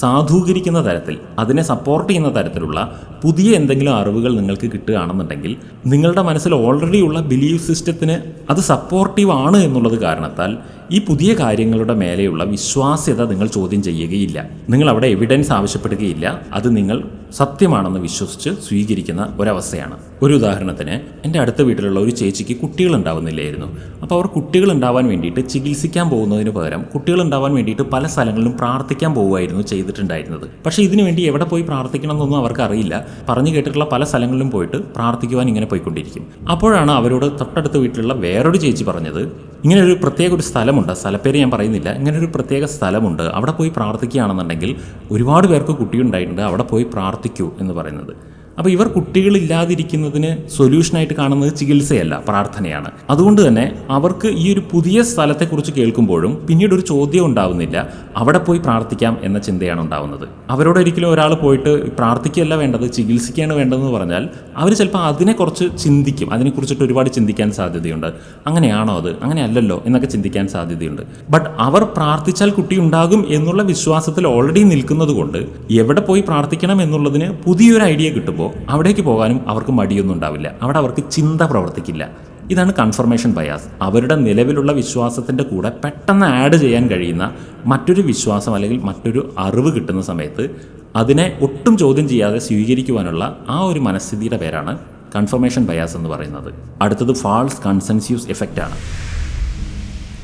സാധൂകരിക്കുന്ന തരത്തിൽ അതിനെ സപ്പോർട്ട് ചെയ്യുന്ന തരത്തിലുള്ള പുതിയ എന്തെങ്കിലും അറിവുകൾ നിങ്ങൾക്ക് കിട്ടുകയാണെന്നുണ്ടെങ്കിൽ നിങ്ങളുടെ മനസ്സിൽ ഓൾറെഡി ഉള്ള ബിലീഫ് സിസ്റ്റത്തിന് അത് സപ്പോർട്ടീവ് ആണ് എന്നുള്ളത് കാരണത്താൽ ഈ പുതിയ കാര്യങ്ങളുടെ മേലെയുള്ള വിശ്വാസ്യത നിങ്ങൾ ചോദ്യം ചെയ്യുകയില്ല. നിങ്ങൾ അവിടെ എവിഡൻസ് ആവശ്യപ്പെടുകയില്ല. അത് നിങ്ങൾ സത്യമാണെന്ന് വിശ്വസിച്ച് സ്വീകരിക്കുന്ന ഒരവസ്ഥയാണ്. ഒരു ഉദാഹരണത്തിന് എന്റെ അടുത്ത വീട്ടിലുള്ള ഒരു ചേച്ചിക്ക് കുട്ടികൾ ഉണ്ടാവുന്നില്ലായിരുന്നു അപ്പോൾ അവർ കുട്ടികൾ ഉണ്ടാവാൻ വേണ്ടിയിട്ട് ചികിത്സിക്കാൻ പോകുന്നതിന് പകരം കുട്ടികൾ ഉണ്ടാവാൻ വേണ്ടിയിട്ട് പല സ്ഥലങ്ങളിലും പ്രാർത്ഥിക്കാൻ പോകുമായിരുന്നു ചെയ്തിട്ടുണ്ടായിരുന്നത്. പക്ഷേ ഇതിനു വേണ്ടി എവിടെ പോയി പ്രാർത്ഥിക്കണം എന്നൊന്നും അവർക്ക് അറിയില്ല. പറഞ്ഞു കേട്ടിട്ടുള്ള പല സ്ഥലങ്ങളിലും പോയിട്ട് പ്രാർത്ഥിക്കുവാൻ ഇങ്ങനെ പോയിക്കൊണ്ടിരിക്കും. അപ്പോഴാണ് അവരോട് തൊട്ടടുത്ത വീട്ടിലുള്ള വേറൊരു ചേച്ചി പറഞ്ഞത് ഇങ്ങനെ ഒരു പ്രത്യേക ഒരു സ്ഥലമുണ്ട്. സ്ഥലപ്പേര് ഞാൻ പറയുന്നില്ല. ഇങ്ങനെ ഒരു പ്രത്യേക സ്ഥലമുണ്ട്. അവിടെ പോയി പ്രാർത്ഥിക്കുകയാണെന്നുണ്ടെങ്കിൽ ഒരുപാട് പേർക്ക് കുട്ടിയുണ്ടായിട്ടുണ്ട്. അവിടെ പോയി പ്രാർത്ഥിക്കൂ എന്ന് പറയുന്നത്. അപ്പോൾ ഇവർ കുട്ടികളില്ലാതിരിക്കുന്നതിന് സൊല്യൂഷനായിട്ട് കാണുന്നത് ചികിത്സയല്ല പ്രാർത്ഥനയാണ്. അതുകൊണ്ട് തന്നെ അവർക്ക് ഈ ഒരു പുതിയ സ്ഥലത്തെക്കുറിച്ച് കേൾക്കുമ്പോഴും പിന്നീട് ഒരു ചോദ്യം ഉണ്ടാവുന്നില്ല അവിടെ പോയി പ്രാർത്ഥിക്കാം എന്ന ചിന്തയാണ് ഉണ്ടാവുന്നത്. അവരോട് ഒരിക്കലും ഒരാൾ പോയിട്ട് പ്രാർത്ഥിക്കുകയല്ല വേണ്ടത് ചികിത്സിക്കുകയാണ് വേണ്ടതെന്ന് പറഞ്ഞാൽ അവർ ചിലപ്പോൾ അതിനെക്കുറിച്ച് ചിന്തിക്കും. അതിനെക്കുറിച്ചിട്ട് ഒരുപാട് ചിന്തിക്കാൻ സാധ്യതയുണ്ട്. അങ്ങനെയാണോ അത്? അങ്ങനെയല്ലല്ലോ എന്നൊക്കെ ചിന്തിക്കാൻ സാധ്യതയുണ്ട്. ബട്ട് അവർ പ്രാർത്ഥിച്ചാൽ കുട്ടി ഉണ്ടാകും എന്നുള്ള വിശ്വാസത്തിൽ ഓൾറെഡി നിൽക്കുന്നത് കൊണ്ട് എവിടെ പോയി പ്രാർത്ഥിക്കണം എന്നുള്ളതിന് പുതിയൊരു ഐഡിയ കിട്ടുമ്പോൾ അവിടേക്ക് പോകാനും അവർക്ക് മടിയൊന്നും ഉണ്ടാവില്ല. അവിടെ അവർക്ക് ചിന്ത പ്രവർത്തിക്കില്ല. ഇതാണ് കൺഫർമേഷൻ ബയാസ് അവരുടെ നിലവിലുള്ള വിശ്വാസത്തിന്റെ കൂടെ പെട്ടെന്ന് ആഡ് ചെയ്യാൻ കഴിയുന്ന മറ്റൊരു വിശ്വാസം അല്ലെങ്കിൽ മറ്റൊരു അറിവ് കിട്ടുന്ന സമയത്ത് അതിനെ ഒട്ടും ചോദ്യം ചെയ്യാതെ സ്വീകരിക്കുവാനുള്ള ആ ഒരു മനസ്ഥിതിയുടെ പേരാണ് കൺഫർമേഷൻ ബയാസ് എന്ന് പറയുന്നത്. അടുത്തത് ഫാൾസ് കൺസെൻസ്യൂസ് എഫക്റ്റ് ആണ്.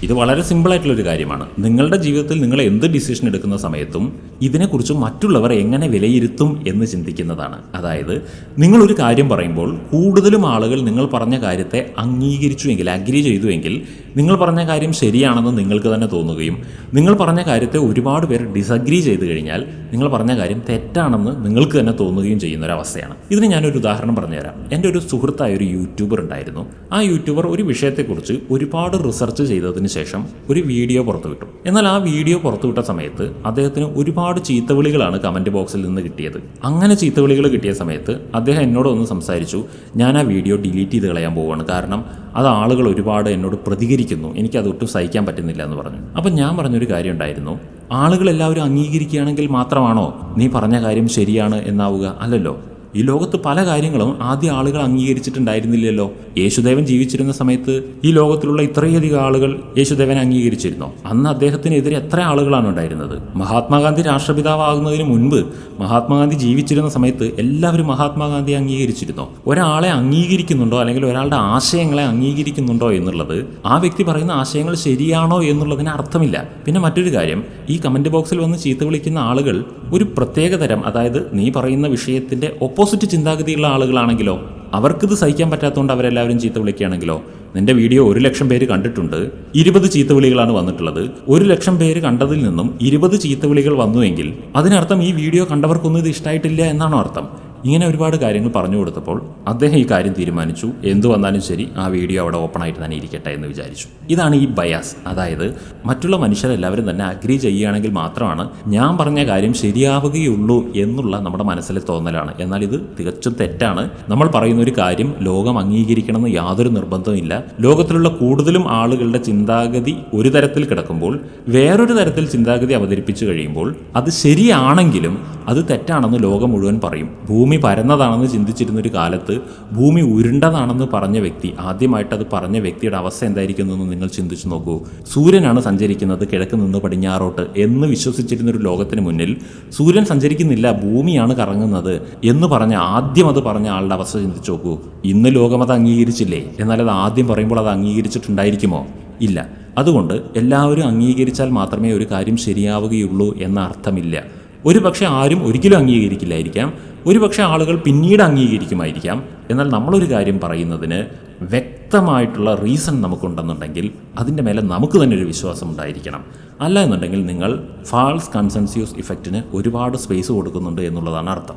ഇത് വളരെ സിമ്പിളായിട്ടുള്ളൊരു കാര്യമാണ്. നിങ്ങളുടെ ജീവിതത്തിൽ നിങ്ങൾ എന്ത് ഡിസിഷൻ എടുക്കുന്ന സമയത്തും ഇതിനെക്കുറിച്ച് മറ്റുള്ളവർ എങ്ങനെ വിലയിരുത്തും എന്ന് ചിന്തിക്കുന്നതാണ്. അതായത് നിങ്ങളൊരു കാര്യം പറയുമ്പോൾ കൂടുതലും ആളുകൾ നിങ്ങൾ പറഞ്ഞ കാര്യത്തെ അംഗീകരിച്ചുവെങ്കിൽ അഗ്രി ചെയ്തുവെങ്കിൽ നിങ്ങൾ പറഞ്ഞ കാര്യം ശരിയാണെന്ന് നിങ്ങൾക്ക് തന്നെ തോന്നുകയും നിങ്ങൾ പറഞ്ഞ കാര്യത്തെ ഒരുപാട് പേർ ഡിസഗ്രി ചെയ്ത് കഴിഞ്ഞാൽ നിങ്ങൾ പറഞ്ഞ കാര്യം തെറ്റാണെന്ന് നിങ്ങൾക്ക് തന്നെ തോന്നുകയും ചെയ്യുന്ന ഒരവസ്ഥയാണ്. ഇതിന് ഞാനൊരു ഉദാഹരണം പറഞ്ഞുതരാം. എന്റെ ഒരു സുഹൃത്തായ ഒരു യൂട്യൂബർ ഉണ്ടായിരുന്നു. ആ യൂട്യൂബർ ഒരു വിഷയത്തെക്കുറിച്ച് ഒരുപാട് റിസർച്ച് ചെയ്തതിന് ശേഷം ഒരു വീഡിയോ പുറത്തുവിട്ടു. എന്നാൽ ആ വീഡിയോ പുറത്തുവിട്ട സമയത്ത് അദ്ദേഹത്തിന് ഒരുപാട് ചീത്തവിളികളാണ് കമന്റ് ബോക്സിൽ നിന്ന് കിട്ടിയത്. അങ്ങനെ ചീത്തവിളികൾ കിട്ടിയ സമയത്ത് അദ്ദേഹം എന്നോട് ഒന്ന് സംസാരിച്ചു ഞാൻ ആ വീഡിയോ ഡിലീറ്റ് ചെയ്ത് കളയാൻ പോവുകയാണ്. കാരണം അത് ആളുകൾ ഒരുപാട് എന്നോട് പ്രതികരിക്കുന്നു. എനിക്കത് ഒട്ടും സഹിക്കാൻ പറ്റുന്നില്ല എന്ന് പറഞ്ഞു. അപ്പം ഞാൻ പറഞ്ഞൊരു കാര്യം ഉണ്ടായിരുന്നു. ആളുകളെല്ലാവരും അംഗീകരിക്കുകയാണെങ്കിൽ മാത്രമാണോ നീ പറഞ്ഞ കാര്യം ശരിയാണ് എന്നാവുക? അല്ലല്ലോ. ഈ ലോകത്ത് പല കാര്യങ്ങളും ആദ്യ ആളുകൾ അംഗീകരിച്ചിട്ടുണ്ടായിരുന്നില്ലല്ലോ. യേശുദേവൻ ജീവിച്ചിരുന്ന സമയത്ത് ഈ ലോകത്തിലുള്ള ഇത്രയധികം ആളുകൾ യേശുദേവനെ അംഗീകരിച്ചിരുന്നോ. അന്ന് അദ്ദേഹത്തിനെതിരെ എത്ര ആളുകളാണ് ഉണ്ടായിരുന്നത്? മഹാത്മാഗാന്ധി രാഷ്ട്രപിതാവാകുന്നതിന് മുൻപ് മഹാത്മാഗാന്ധി ജീവിച്ചിരുന്ന സമയത്ത് എല്ലാവരും മഹാത്മാഗാന്ധി അംഗീകരിച്ചിരുന്നോ. ഒരാളെ അംഗീകരിക്കുന്നുണ്ടോ അല്ലെങ്കിൽ ഒരാളുടെ ആശയങ്ങളെ അംഗീകരിക്കുന്നുണ്ടോ എന്നുള്ളത് ആ വ്യക്തി പറയുന്ന ആശയങ്ങൾ ശരിയാണോ എന്നുള്ളതിന് അർത്ഥമില്ല. പിന്നെ മറ്റൊരു കാര്യം ഈ കമന്റ് ബോക്സിൽ വന്ന് ചീത്ത വിളിക്കുന്ന ആളുകൾ ഒരു പ്രത്യേകതരം അതായത് നീ പറയുന്ന വിഷയത്തിന്റെ ഓപ്പോസിറ്റ് ചിന്താഗതിയുള്ള ആളുകളാണെങ്കിലോ അവർക്കിത് സഹിക്കാൻ പറ്റാത്തതുകൊണ്ട് അവരെല്ലാവരും ചീത്ത വിളിക്കുകയാണെങ്കിലോ നിന്റെ വീഡിയോ ഒരു ലക്ഷം പേര് കണ്ടിട്ടുണ്ട് ഇരുപത് ചീത്തവിളികളാണ് വന്നിട്ടുള്ളത്. ഒരു ലക്ഷം പേര് കണ്ടതിൽ നിന്നും ഇരുപത് ചീത്തവിളികൾ വന്നുവെങ്കിൽ അതിനർത്ഥം ഈ വീഡിയോ കണ്ടവർക്കൊന്നും ഇത് ഇഷ്ടമായിട്ടില്ല എന്നാണോ അർത്ഥം? ഇങ്ങനെ ഒരുപാട് കാര്യങ്ങൾ പറഞ്ഞു കൊടുത്തപ്പോൾ അദ്ദേഹം ഈ കാര്യം തീരുമാനിച്ചു. എന്തു വന്നാലും ശരി ആ വീഡിയോ അവിടെ ഓപ്പൺ ആയിട്ട് തന്നെ ഇരിക്കട്ടെ എന്ന് വിചാരിച്ചു. ഇതാണ് ഈ ബയാസ്. അതായത് മറ്റുള്ള മനുഷ്യരെല്ലാവരും തന്നെ അഗ്രി ചെയ്യുകയാണെങ്കിൽ മാത്രമാണ് ഞാൻ പറഞ്ഞ കാര്യം ശരിയാവുകയുള്ളൂ എന്നുള്ള നമ്മുടെ മനസ്സിലെ തോന്നലാണ്. എന്നാൽ ഇത് തികച്ചും തെറ്റാണ്. നമ്മൾ പറയുന്ന ഒരു കാര്യം ലോകം അംഗീകരിക്കണമെന്ന് യാതൊരു നിർബന്ധവുമില്ല ലോകത്തിലുള്ള കൂടുതലും ആളുകളുടെ ചിന്താഗതി ഒരു തരത്തിൽ കിടക്കുമ്പോൾ വേറൊരു തരത്തിൽ ചിന്താഗതി അവതരിപ്പിച്ചു കഴിയുമ്പോൾ അത് ശരിയാണെങ്കിലും അത് തെറ്റാണെന്ന് ലോകം മുഴുവൻ പറയും. ഭൂമി പരന്നതാണെന്ന് ചിന്തിച്ചിരുന്നൊരു കാലത്ത് ഭൂമി ഉരുണ്ടതാണെന്ന് പറഞ്ഞ വ്യക്തി ആദ്യമായിട്ട് അത് പറഞ്ഞ വ്യക്തിയുടെ അവസ്ഥ എന്തായിരിക്കും എന്ന് നിങ്ങൾ ചിന്തിച്ചു നോക്കൂ. സൂര്യനാണ് സഞ്ചരിക്കുന്നത് കിഴക്ക് നിന്ന് പടിഞ്ഞാറോട്ട് എന്ന് വിശ്വസിച്ചിരുന്ന ഒരു ലോകത്തിന് മുന്നിൽ സൂര്യൻ സഞ്ചരിക്കുന്നില്ല ഭൂമിയാണ് കറങ്ങുന്നത് എന്ന് പറഞ്ഞ ആദ്യം അത് പറഞ്ഞ ആളുടെ അവസ്ഥ ചിന്തിച്ചു നോക്കൂ. ഇന്ന് ലോകം അത് അംഗീകരിച്ചില്ലേ? എന്നാൽ അത് ആദ്യം പറയുമ്പോൾ അത് അംഗീകരിച്ചിട്ടുണ്ടായിരിക്കുമോ? ഇല്ല. അതുകൊണ്ട് എല്ലാവരും അംഗീകരിച്ചാൽ മാത്രമേ ഒരു കാര്യം ശരിയാവുകയുള്ളൂ എന്ന അർത്ഥമില്ല. ഒരു പക്ഷേ ആരും ഒരിക്കലും അംഗീകരിക്കില്ലായിരിക്കാം. ഒരു പക്ഷേ ആളുകൾ പിന്നീട് അംഗീകരിക്കുമായിരിക്കാം. എന്നാൽ നമ്മളൊരു കാര്യം പറയുന്നതിന് വ്യക്തമായിട്ടുള്ള റീസൺ നമുക്കുണ്ടെന്നുണ്ടെങ്കിൽ അതിന്റെ മേലെ നമുക്ക് തന്നെ ഒരു വിശ്വാസം ഉണ്ടായിരിക്കണം. അല്ല എന്നുണ്ടെങ്കിൽ നിങ്ങൾ ഫാൾസ് കൺസെൻസ്യൂസ് ഇഫക്റ്റിന് ഒരുപാട് സ്പേസ് കൊടുക്കുന്നുണ്ട് എന്നുള്ളതാണ് അർത്ഥം.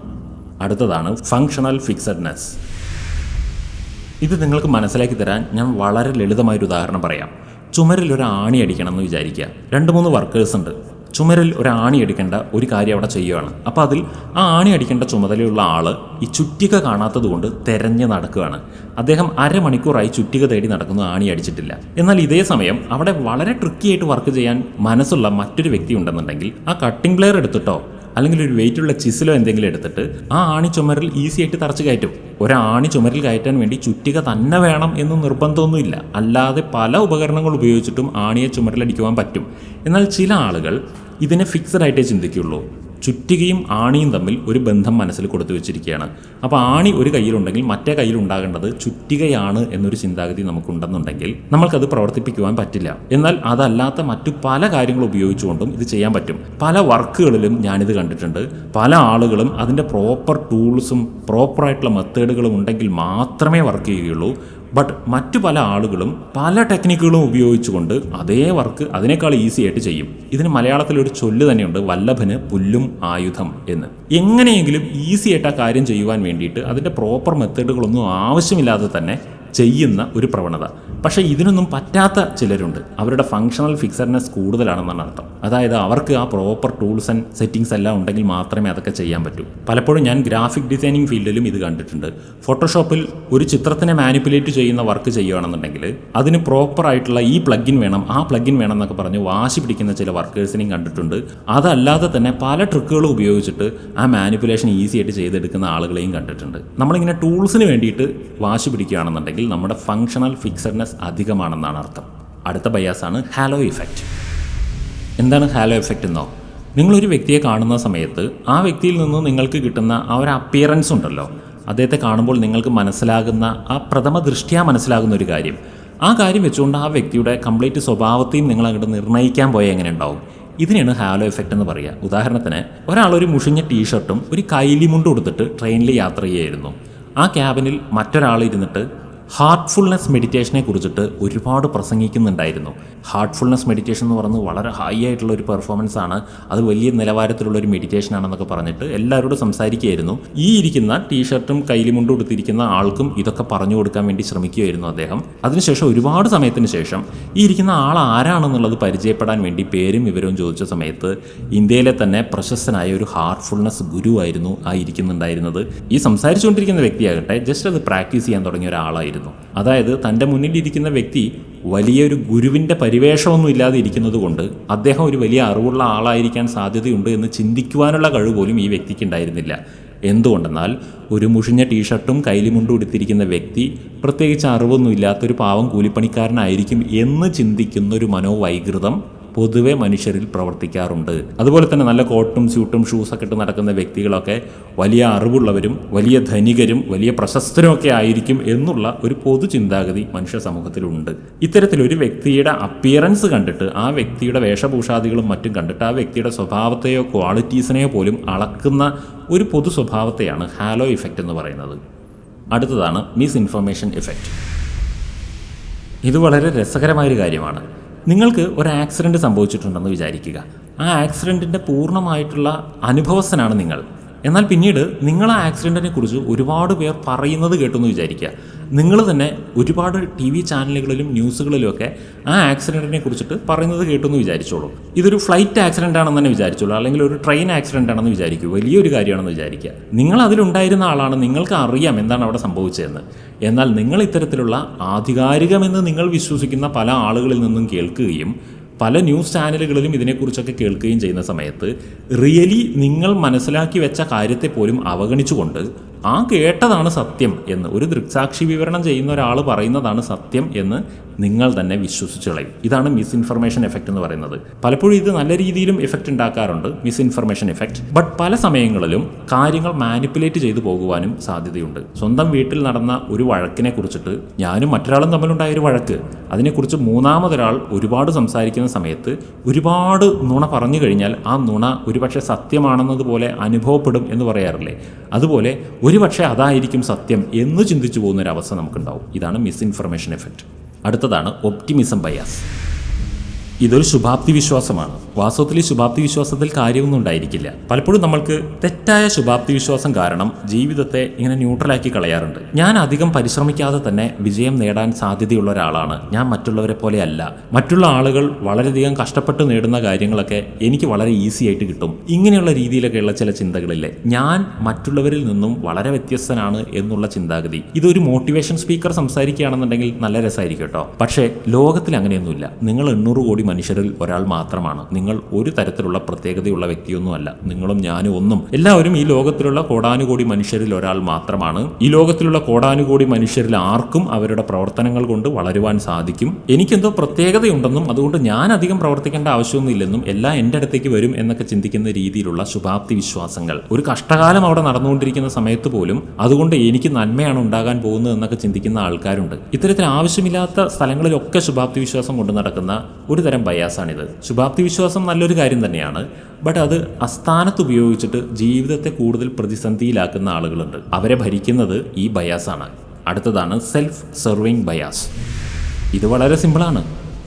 അടുത്തതാണ് ഫങ്ഷണൽ ഫിക്സഡ്നെസ്. ഇത് നിങ്ങൾക്ക് മനസ്സിലാക്കി തരാൻ ഞാൻ വളരെ ലളിതമായൊരു ഉദാഹരണം പറയാം. ചുമരിൽ ഒരു ആണി അടിക്കണം എന്ന് വിചാരിക്കുക. രണ്ട് മൂന്ന് വർക്കേഴ്സ് ഉണ്ട്. ചുമരിൽ ഒരു ആണി അടിക്കേണ്ട ഒരു കാര്യം അവിടെ ചെയ്യുകയാണ് അപ്പോൾ അതിൽ ആ ആണി അടിക്കേണ്ട ചുമതലയുള്ള ആൾ ഈ ചുറ്റിക കാണാത്തത് കൊണ്ട് തെരഞ്ഞ് നടക്കുകയാണ്. അദ്ദേഹം അരമണിക്കൂറായി ചുറ്റിക തേടി നടക്കുന്നു ആണി അടിച്ചിട്ടില്ല. എന്നാൽ ഇതേ സമയം അവിടെ വളരെ ട്രിക്കി ആയിട്ട് വർക്ക് ചെയ്യാൻ മനസ്സുള്ള മറ്റൊരു വ്യക്തി ഉണ്ടെന്നുണ്ടെങ്കിൽ ആ കട്ടിംഗ് പ്ലെയർ എടുത്തിട്ടോ അല്ലെങ്കിൽ ഒരു വെയിറ്റുള്ള ചിസിലോ എന്തെങ്കിലും എടുത്തിട്ട് ആ ആണി ചുമരിൽ ഈസി ആയിട്ട് തറച്ച് കയറ്റും. ഒരാണി ചുമരിൽ കയറ്റാൻ വേണ്ടി ചുറ്റിക തന്നെ വേണം എന്ന് നിർബന്ധമൊന്നുമില്ല. അല്ലാതെ പല ഉപകരണങ്ങൾ ഉപയോഗിച്ചിട്ടും ആണിയെ ചുമരിലടിക്കുവാൻ പറ്റും. എന്നാൽ ചില ആളുകൾ ഇതിനെ ഫിക്സഡ് ആയിട്ടേ ചിന്തിക്കുള്ളൂ ചുറ്റികയും ആണിയും തമ്മിൽ ഒരു ബന്ധം മനസ്സിൽ കൊടുത്തു വെച്ചിരിക്കുകയാണ്. അപ്പോൾ ആണി ഒരു കയ്യിലുണ്ടെങ്കിൽ മറ്റേ കയ്യിൽ ഉണ്ടാകേണ്ടത് ചുറ്റികയാണ് എന്നൊരു ചിന്താഗതി നമുക്കുണ്ടെന്നുണ്ടെങ്കിൽ നമ്മൾക്കത് പ്രവർത്തിപ്പിക്കുവാൻ പറ്റില്ല. എന്നാൽ അതല്ലാത്ത മറ്റു പല കാര്യങ്ങൾ ഉപയോഗിച്ചുകൊണ്ടും ഇത് ചെയ്യാൻ പറ്റും. പല വർക്കുകളിലും ഞാനിത് കണ്ടിട്ടുണ്ട്. പല ആളുകളും അതിന്റെ പ്രോപ്പർ ടൂൾസും പ്രോപ്പറായിട്ടുള്ള മെത്തേഡുകളും ഉണ്ടെങ്കിൽ മാത്രമേ വർക്ക് ചെയ്യുകയുള്ളൂ. ബട്ട് മറ്റു പല ആളുകളും പല ടെക്നിക്കുകളും ഉപയോഗിച്ചുകൊണ്ട് അതേ വർക്ക് അതിനേക്കാൾ ഈസി ആയിട്ട് ചെയ്യും. ഇതിന് മലയാളത്തിൽ ഒരു ചൊല്ല് തന്നെയുണ്ട് വല്ലഭന് പുല്ലും ആയുധം എന്ന്. എങ്ങനെയെങ്കിലും ഈസി ആയിട്ട് ആ കാര്യം ചെയ്യുവാൻ വേണ്ടിയിട്ട് അതിന്റെ പ്രോപ്പർ മെത്തേഡുകളൊന്നും ആവശ്യമില്ലാതെ തന്നെ ചെയ്യുന്ന ഒരു പ്രവണത. പക്ഷേ ഇതിനൊന്നും പറ്റാത്ത ചിലരുണ്ട്. അവരുടെ ഫങ്ഷണൽ ഫിക്സഡ്നെസ് കൂടുതലാണെന്നാണ് അർത്ഥം. അതായത് അവർക്ക് ആ പ്രോപ്പർ ടൂൾസ് ആൻഡ് സെറ്റിങ്സ് എല്ലാം ഉണ്ടെങ്കിൽ മാത്രമേ അതൊക്കെ ചെയ്യാൻ പറ്റൂ. പലപ്പോഴും ഞാൻ ഗ്രാഫിക് ഡിസൈനിങ് ഫീൽഡിലും ഇത് കണ്ടിട്ടുണ്ട്. ഫോട്ടോഷോപ്പിൽ ഒരു ചിത്രത്തിനെ മാനിപ്പുലേറ്റ് ചെയ്യുന്ന വർക്ക് ചെയ്യുകയാണെന്നുണ്ടെങ്കിൽ അതിന് പ്രോപ്പർ ആയിട്ടുള്ള ഈ പ്ലഗിൻ വേണം ആ പ്ലഗിൻ വേണം എന്നൊക്കെ പറഞ്ഞ് വാശി പിടിക്കുന്ന ചില വർക്കേഴ്സിനെയും കണ്ടിട്ടുണ്ട്. അതല്ലാതെ തന്നെ പല ട്രിക്കുകളും ഉപയോഗിച്ചിട്ട് ആ മാനിപ്പുലേഷൻ ഈസി ആയിട്ട് ചെയ്തെടുക്കുന്ന ആളുകളെയും കണ്ടിട്ടുണ്ട്. നമ്മളിങ്ങനെ ടൂൾസിന് വേണ്ടിയിട്ട് വാശി പിടിക്കുകയാണെന്നുണ്ടെങ്കിൽ നമ്മുടെ ഫങ്ഷണൽ ഫിക്സഡ്നെസ് അധികമാണെന്നാണ് അർത്ഥം. അടുത്ത ബയാസാണ് ഹാലോ ഇഫക്റ്റ് എന്താണ് ഹാലോ ഇഫക്റ്റ് എന്നോ? നിങ്ങളൊരു വ്യക്തിയെ കാണുന്ന സമയത്ത് ആ വ്യക്തിയിൽ നിന്ന് നിങ്ങൾക്ക് കിട്ടുന്ന ആ ഒരു അപ്പിയറൻസ് ഉണ്ടല്ലോ. അദ്ദേഹത്തെ കാണുമ്പോൾ നിങ്ങൾക്ക് മനസ്സിലാകുന്ന ആ പ്രഥമ ദൃഷ്ടിയാ മനസ്സിലാകുന്ന ഒരു കാര്യം. ആ കാര്യം വെച്ചുകൊണ്ട് ആ വ്യക്തിയുടെ കംപ്ലീറ്റ് സ്വഭാവത്തെയും നിങ്ങൾ അങ്ങോട്ട് നിർണയിക്കാൻ പോയാൽ എങ്ങനെ ഉണ്ടാവും? ഇതിനെയാണ് ഹാലോ എഫക്റ്റ് എന്ന് പറയുക. ഉദാഹരണത്തിന് ഒരാൾ ഒരു മുഷിഞ്ഞ ടീഷർട്ടും ഒരു കൈലിമുണ്ടും കൊടുത്തിട്ട് ട്രെയിനിൽ യാത്ര ചെയ്യായിരുന്നു. ആ ക്യാബിനിൽ മറ്റൊരാൾ ഇരുന്നിട്ട് ഹാർട്ട്ഫുൾനെസ് മെഡിറ്റേഷനെ കുറിച്ചിട്ട് ഒരുപാട് പ്രസംഗിക്കുന്നുണ്ടായിരുന്നു. ഹാർട്ട്ഫുൾനെസ് മെഡിറ്റേഷൻ എന്ന് പറയുന്നത് വളരെ ഹൈ ആയിട്ടുള്ള ഒരു പെർഫോമൻസ് ആണ്. അത് വലിയ നിലവാരത്തിലുള്ള ഒരു മെഡിറ്റേഷൻ ആണെന്നൊക്കെ പറഞ്ഞിട്ട് എല്ലാവരോടും സംസാരിക്കുകയായിരുന്നു. ഈ ഇരിക്കുന്ന ടീഷർട്ടും കൈലിമുണ്ടും എടുത്തിരിക്കുന്ന ആൾക്കും ഇതൊക്കെ പറഞ്ഞു കൊടുക്കാൻ വേണ്ടി ശ്രമിക്കുകയായിരുന്നു അദ്ദേഹം. അതിനുശേഷം ഒരുപാട് സമയത്തിന് ശേഷം ഈ ഇരിക്കുന്ന ആൾ ആരാണെന്നുള്ളത് പരിചയപ്പെടാൻ വേണ്ടി പേരും വിവരവും ചോദിച്ച സമയത്ത് ഇന്ത്യയിലെ തന്നെ പ്രശസ്തനായ ഒരു ഹാർട്ട്ഫുൾനെസ് ഗുരുവായിരുന്നു ആ ഇരിക്കുന്നുണ്ടായിരുന്നത്. ഈ സംസാരിച്ചുകൊണ്ടിരിക്കുന്ന വ്യക്തിയാകട്ടെ ജസ്റ്റ് അത് പ്രാക്ടീസ് ചെയ്യാൻ തുടങ്ങിയ ഒരാളായിരുന്നു. അതായത് തന്റെ മുന്നിലിരിക്കുന്ന വ്യക്തി വലിയൊരു ഗുരുവിന്റെ പരിവേഷമൊന്നും ഇല്ലാതെ ഇരിക്കുന്നത് കൊണ്ട് അദ്ദേഹം ഒരു വലിയ അറിവുള്ള ആളായിരിക്കാൻ സാധ്യതയുണ്ട് എന്ന് ചിന്തിക്കുവാനുള്ള കഴിവ് പോലും ഈ വ്യക്തിക്ക് ഉണ്ടായിരുന്നില്ല. എന്തുകൊണ്ടെന്നാൽ ഒരു മുഷിഞ്ഞ ടീഷർട്ടും കൈലിമുണ്ടും എടുത്തിരിക്കുന്ന വ്യക്തി പ്രത്യേകിച്ച് അറിവൊന്നും ഇല്ലാത്തൊരു പാവം കൂലിപ്പണിക്കാരനായിരിക്കും എന്ന് ചിന്തിക്കുന്ന ഒരു മനോവൈകൃതം പൊതുവെ മനുഷ്യരിൽ പ്രവർത്തിക്കാറുണ്ട്. അതുപോലെ തന്നെ നല്ല കോട്ടും സ്യൂട്ടും ഷൂസൊക്കെ ഇട്ട് നടക്കുന്ന വ്യക്തികളൊക്കെ വലിയ അറിവുള്ളവരും വലിയ ധനികരും വലിയ പ്രശസ്തരും ഒക്കെ ആയിരിക്കും എന്നുള്ള ഒരു പൊതു ചിന്താഗതി മനുഷ്യ സമൂഹത്തിലുണ്ട്. ഇത്തരത്തിലൊരു വ്യക്തിയുടെ അപ്പിയറൻസ് കണ്ടിട്ട് ആ വ്യക്തിയുടെ വേഷഭൂഷാദികളും മറ്റും കണ്ടിട്ട് ആ വ്യക്തിയുടെ സ്വഭാവത്തെയോ ക്വാളിറ്റീസിനെയോ പോലും അളക്കുന്ന ഒരു പൊതു സ്വഭാവത്തെയാണ് ഹാലോ ഇഫക്റ്റ് എന്ന് പറയുന്നത്. അടുത്തതാണ് മിസ് ഇൻഫർമേഷൻ ഇഫക്റ്റ് ഇത് വളരെ രസകരമായൊരു കാര്യമാണ്. നിങ്ങൾക്ക് ഒരു ആക്സിഡന്റ് സംഭവിച്ചിട്ടുണ്ടെന്ന് വിചാരിക്കുക. ആ ആക്സിഡന്റിന്റെ പൂർണമായിട്ടുള്ള അനുഭവസ്ഥനാണ് നിങ്ങൾ. എന്നാൽ പിന്നീട് നിങ്ങൾ ആ ആക്സിഡന്റിനെ കുറിച്ച് ഒരുപാട് പേർ പറയുന്നത് കേട്ടെന്ന് വിചാരിക്കുക. നിങ്ങൾ തന്നെ ഒരുപാട് ടി വി ചാനലുകളിലും ന്യൂസുകളിലുമൊക്കെ ആ ആക്സിഡന്റിനെ കുറിച്ചിട്ട് പറയുന്നത് കേട്ടെന്ന് വിചാരിച്ചോളൂ. ഇതൊരു ഫ്ലൈറ്റ് ആക്സിഡന്റ് ആണെന്ന് തന്നെ വിചാരിച്ചോളൂ. അല്ലെങ്കിൽ ഒരു ട്രെയിൻ ആക്സിഡന്റ് ആണെന്ന് വിചാരിക്കൂ. വലിയൊരു കാര്യമാണെന്ന് വിചാരിക്കുക. നിങ്ങൾ അതിലുണ്ടായിരുന്ന ആളാണ്. നിങ്ങൾക്ക് അറിയാം എന്താണ് അവിടെ സംഭവിച്ചതെന്ന്. എന്നാൽ നിങ്ങൾ ഇത്തരത്തിലുള്ള ആധികാരികമെന്ന് നിങ്ങൾ വിശ്വസിക്കുന്ന പല ആളുകളിൽ നിന്നും കേൾക്കുകയും പല ന്യൂസ് ചാനലുകളിലും ഇതിനെക്കുറിച്ചൊക്കെ കേൾക്കുകയും ചെയ്യുന്ന സമയത്ത് റിയലി നിങ്ങൾ മനസ്സിലാക്കി വെച്ച കാര്യത്തെ പോലും അവഗണിച്ചുകൊണ്ട് ആ കേട്ടതാണ് സത്യം എന്ന്. ഒരു ദൃക്സാക്ഷി വിവരണം ചെയ്യുന്ന ഒരാൾ പറയുന്നതാണ് സത്യം എന്ന് നിങ്ങൾ തന്നെ വിശ്വസിച്ചുകളയും ഇതാണ് മിസ്ഇൻഫർമേഷൻ എഫക്റ്റ് എന്ന് പറയുന്നത്. പലപ്പോഴും ഇത് നല്ല രീതിയിലും എഫക്റ്റ് ഉണ്ടാക്കാറുണ്ട് മിസ്ഇൻഫർമേഷൻ എഫക്റ്റ് ബട്ട് പല സമയങ്ങളിലും കാര്യങ്ങൾ മാനിപ്പുലേറ്റ് ചെയ്തു പോകുവാനും സാധ്യതയുണ്ട്. സ്വന്തം വീട്ടിൽ നടന്ന ഒരു വഴക്കിനെ കുറിച്ചിട്ട് ഞാനും മറ്റൊരാളും തമ്മിലുണ്ടായ ഒരു വഴക്ക് അതിനെക്കുറിച്ച് മൂന്നാമതൊരാൾ ഒരുപാട് സംസാരിക്കുന്ന സമയത്ത് ഒരുപാട് നുണ പറഞ്ഞു കഴിഞ്ഞാൽ ആ നുണ ഒരുപക്ഷെ സത്യമാണെന്നതുപോലെ അനുഭവപ്പെടും എന്ന് പറയാറില്ലേ? അതുപോലെ ഒരുപക്ഷെ അതായിരിക്കും സത്യം എന്ന് ചിന്തിച്ചു പോകുന്ന ഒരു അവസ്ഥ നമുക്കുണ്ടാവും. ഇതാണ് മിസ്ഇൻഫർമേഷൻ എഫക്റ്റ് അടുത്തതാണ് ഒപ്റ്റിമിസം ബയാസ് ഇതൊരു ശുഭാപ്തി വിശ്വാസമാണ്. വാസ്തവത്തിൽ ഈ ശുഭാപ്തി വിശ്വാസത്തിൽ കാര്യമൊന്നും ഉണ്ടായിരിക്കില്ല. പലപ്പോഴും നമ്മൾക്ക് തെറ്റായ ശുഭാപ്തി വിശ്വാസം കാരണം ജീവിതത്തെ ഇങ്ങനെ ന്യൂട്രലാക്കി കളയാറുണ്ട്. ഞാൻ അധികം പരിശ്രമിക്കാതെ തന്നെ വിജയം നേടാൻ സാധ്യതയുള്ള ഒരാളാണ്. ഞാൻ മറ്റുള്ളവരെ പോലെ അല്ല മറ്റുള്ള ആളുകൾ വളരെയധികം കഷ്ടപ്പെട്ട് നേടുന്ന കാര്യങ്ങളൊക്കെ എനിക്ക് വളരെ ഈസി ആയിട്ട് കിട്ടും. ഇങ്ങനെയുള്ള രീതിയിലൊക്കെയുള്ള ചില ചിന്തകളില്ലേ. ഞാൻ മറ്റുള്ളവരിൽ നിന്നും വളരെ വ്യത്യസ്തനാണ് എന്നുള്ള ചിന്താഗതി. ഇതൊരു മോട്ടിവേഷൻ സ്പീക്കർ സംസാരിക്കുകയാണെന്നുണ്ടെങ്കിൽ നല്ല രസമായിരിക്കും കേട്ടോ. പക്ഷേ ലോകത്തിൽ അങ്ങനെയൊന്നുമില്ല. നിങ്ങൾ എണ്ണൂറ് കോടി മനുഷ്യരിൽ ഒരാൾ മാത്രമാണ്. നിങ്ങൾ ഒരു തരത്തിലുള്ള പ്രത്യേകതയുള്ള വ്യക്തിയൊന്നുമല്ല. നിങ്ങളും ഞാനും ഒന്നും. എല്ലാവരും ഈ ലോകത്തിലുള്ള കോടാനുകോടി മനുഷ്യരിൽ ഒരാൾ മാത്രമാണ്. ഈ ലോകത്തിലുള്ള കോടാനുകോടി മനുഷ്യരിൽ ആർക്കും അവരുടെ പ്രവർത്തനങ്ങൾ കൊണ്ട് വളരുവാൻ സാധിക്കും. എനിക്കെന്തോ പ്രത്യേകതയുണ്ടെന്നും അതുകൊണ്ട് ഞാൻ അധികം പ്രവർത്തിക്കേണ്ട ആവശ്യമൊന്നുമില്ലെന്നും എല്ലാം എന്റെ അടുത്തേക്ക് വരും എന്നൊക്കെ ചിന്തിക്കുന്ന രീതിയിലുള്ള ശുഭാപ്തി വിശ്വാസങ്ങൾ. ഒരു കഷ്ടകാലം അവിടെ നടന്നുകൊണ്ടിരിക്കുന്ന സമയത്ത് പോലും അതുകൊണ്ട് എനിക്ക് നന്മയാണ് ഉണ്ടാകാൻ പോകുന്നത് എന്നൊക്കെ ചിന്തിക്കുന്ന ആൾക്കാരുണ്ട്. ഇത്തരത്തിൽ ആവശ്യമില്ലാത്ത സ്ഥലങ്ങളിലൊക്കെ ശുഭാപ്തി വിശ്വാസം കൊണ്ട് നടക്കുന്ന ഒരു തരം ബയാസാണിത്. ശുഭാപ്തി വിശ്വാസം നല്ലൊരു കാര്യം തന്നെയാണ്. ബട്ട് അത് അസ്ഥാനത്ത് ഉപയോഗിച്ചിട്ട് ജീവിതത്തെ കൂടുതൽ പ്രതിസന്ധിയിലാക്കുന്ന ആളുകളുണ്ട്. അവരെ ഭരിക്കുന്നത് ഈ ബയാസാണ് അടുത്തതാണ് സെൽഫ് സെർവിങ് ബയാസ് ഇത് വളരെ സിമ്പിളാണ്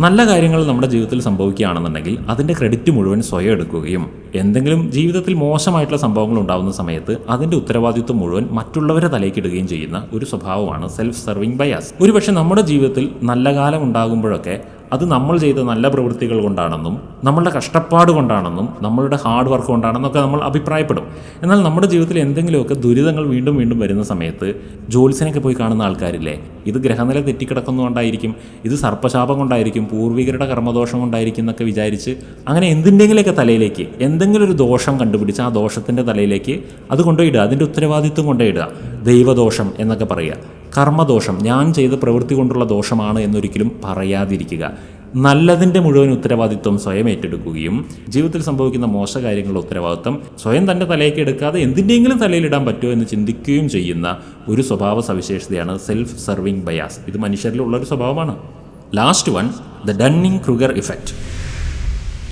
നല്ല കാര്യങ്ങൾ നമ്മുടെ ജീവിതത്തിൽ സംഭവിക്കുകയാണെന്നുണ്ടെങ്കിൽ അതിന്റെ ക്രെഡിറ്റ് മുഴുവൻ സ്വയം എടുക്കുകയും എന്തെങ്കിലും ജീവിതത്തിൽ മോശമായിട്ടുള്ള സംഭവങ്ങൾ ഉണ്ടാകുന്ന സമയത്ത് അതിന്റെ ഉത്തരവാദിത്വം മുഴുവൻ മറ്റുള്ളവരെ തലയ്ക്കിടുകയും ചെയ്യുന്ന ഒരു സ്വഭാവമാണ് സെൽഫ് സെർവിങ് ബയാസ് ഒരുപക്ഷെ നമ്മുടെ ജീവിതത്തിൽ നല്ല കാലം ഉണ്ടാകുമ്പോഴൊക്കെ അത് നമ്മൾ ചെയ്ത നല്ല പ്രവൃത്തികൾ കൊണ്ടാണെന്നും നമ്മളുടെ കഷ്ടപ്പാട് കൊണ്ടാണെന്നും നമ്മളുടെ ഹാർഡ് വർക്ക് കൊണ്ടാണെന്നൊക്കെ നമ്മൾ അഭിപ്രായപ്പെടും. എന്നാൽ നമ്മുടെ ജീവിതത്തിൽ എന്തെങ്കിലുമൊക്കെ ദുരിതങ്ങൾ വീണ്ടും വീണ്ടും വരുന്ന സമയത്ത് ജോത്സ്യനൊക്കെ പോയി കാണുന്ന ആൾക്കാരില്ലേ ഇത് ഗ്രഹനില തെറ്റിക്കിടക്കുന്നതുകൊണ്ടായിരിക്കും ഇത് സർപ്പശാപം കൊണ്ടായിരിക്കും പൂർവികരുടെ കർമ്മദോഷം കൊണ്ടായിരിക്കും എന്നൊക്കെ വിചാരിച്ച് അങ്ങനെ എന്തിന്റെങ്കിലൊക്കെ തലയിലേക്ക് എന്തെങ്കിലും ഒരു ദോഷം കണ്ടുപിടിച്ച് ആ ദോഷത്തിന്റെ തലയിലേക്ക് അത് കൊണ്ടുപോയിടുക അതിന്റെ ഉത്തരവാദിത്വം കൊണ്ടുപോയിടുക. ദൈവദോഷം എന്നൊക്കെ പറയുക. കർമ്മദോഷം ഞാൻ ചെയ്ത പ്രവൃത്തി കൊണ്ടുള്ള ദോഷമാണ് എന്നൊരിക്കലും പറയാതിരിക്കുക. നല്ലതിന്റെ മുഴുവൻ ഉത്തരവാദിത്വം സ്വയം ഏറ്റെടുക്കുകയും ജീവിതത്തിൽ സംഭവിക്കുന്ന മോശ കാര്യങ്ങളുടെ ഉത്തരവാദിത്വം സ്വയം തന്റെ തലയ്ക്ക് എടുക്കാതെ എന്തിന്റെയെങ്കിലും തലയിലിടാൻ പറ്റുമോ എന്ന് ചിന്തിക്കുകയും ചെയ്യുന്ന ഒരു സ്വഭാവ സവിശേഷതയാണ് സെൽഫ് സെർവിങ് ബയാസ് ഇത് മനുഷ്യരിലുള്ള ഒരു സ്വഭാവമാണ്. Last one the Dunning Kruger effect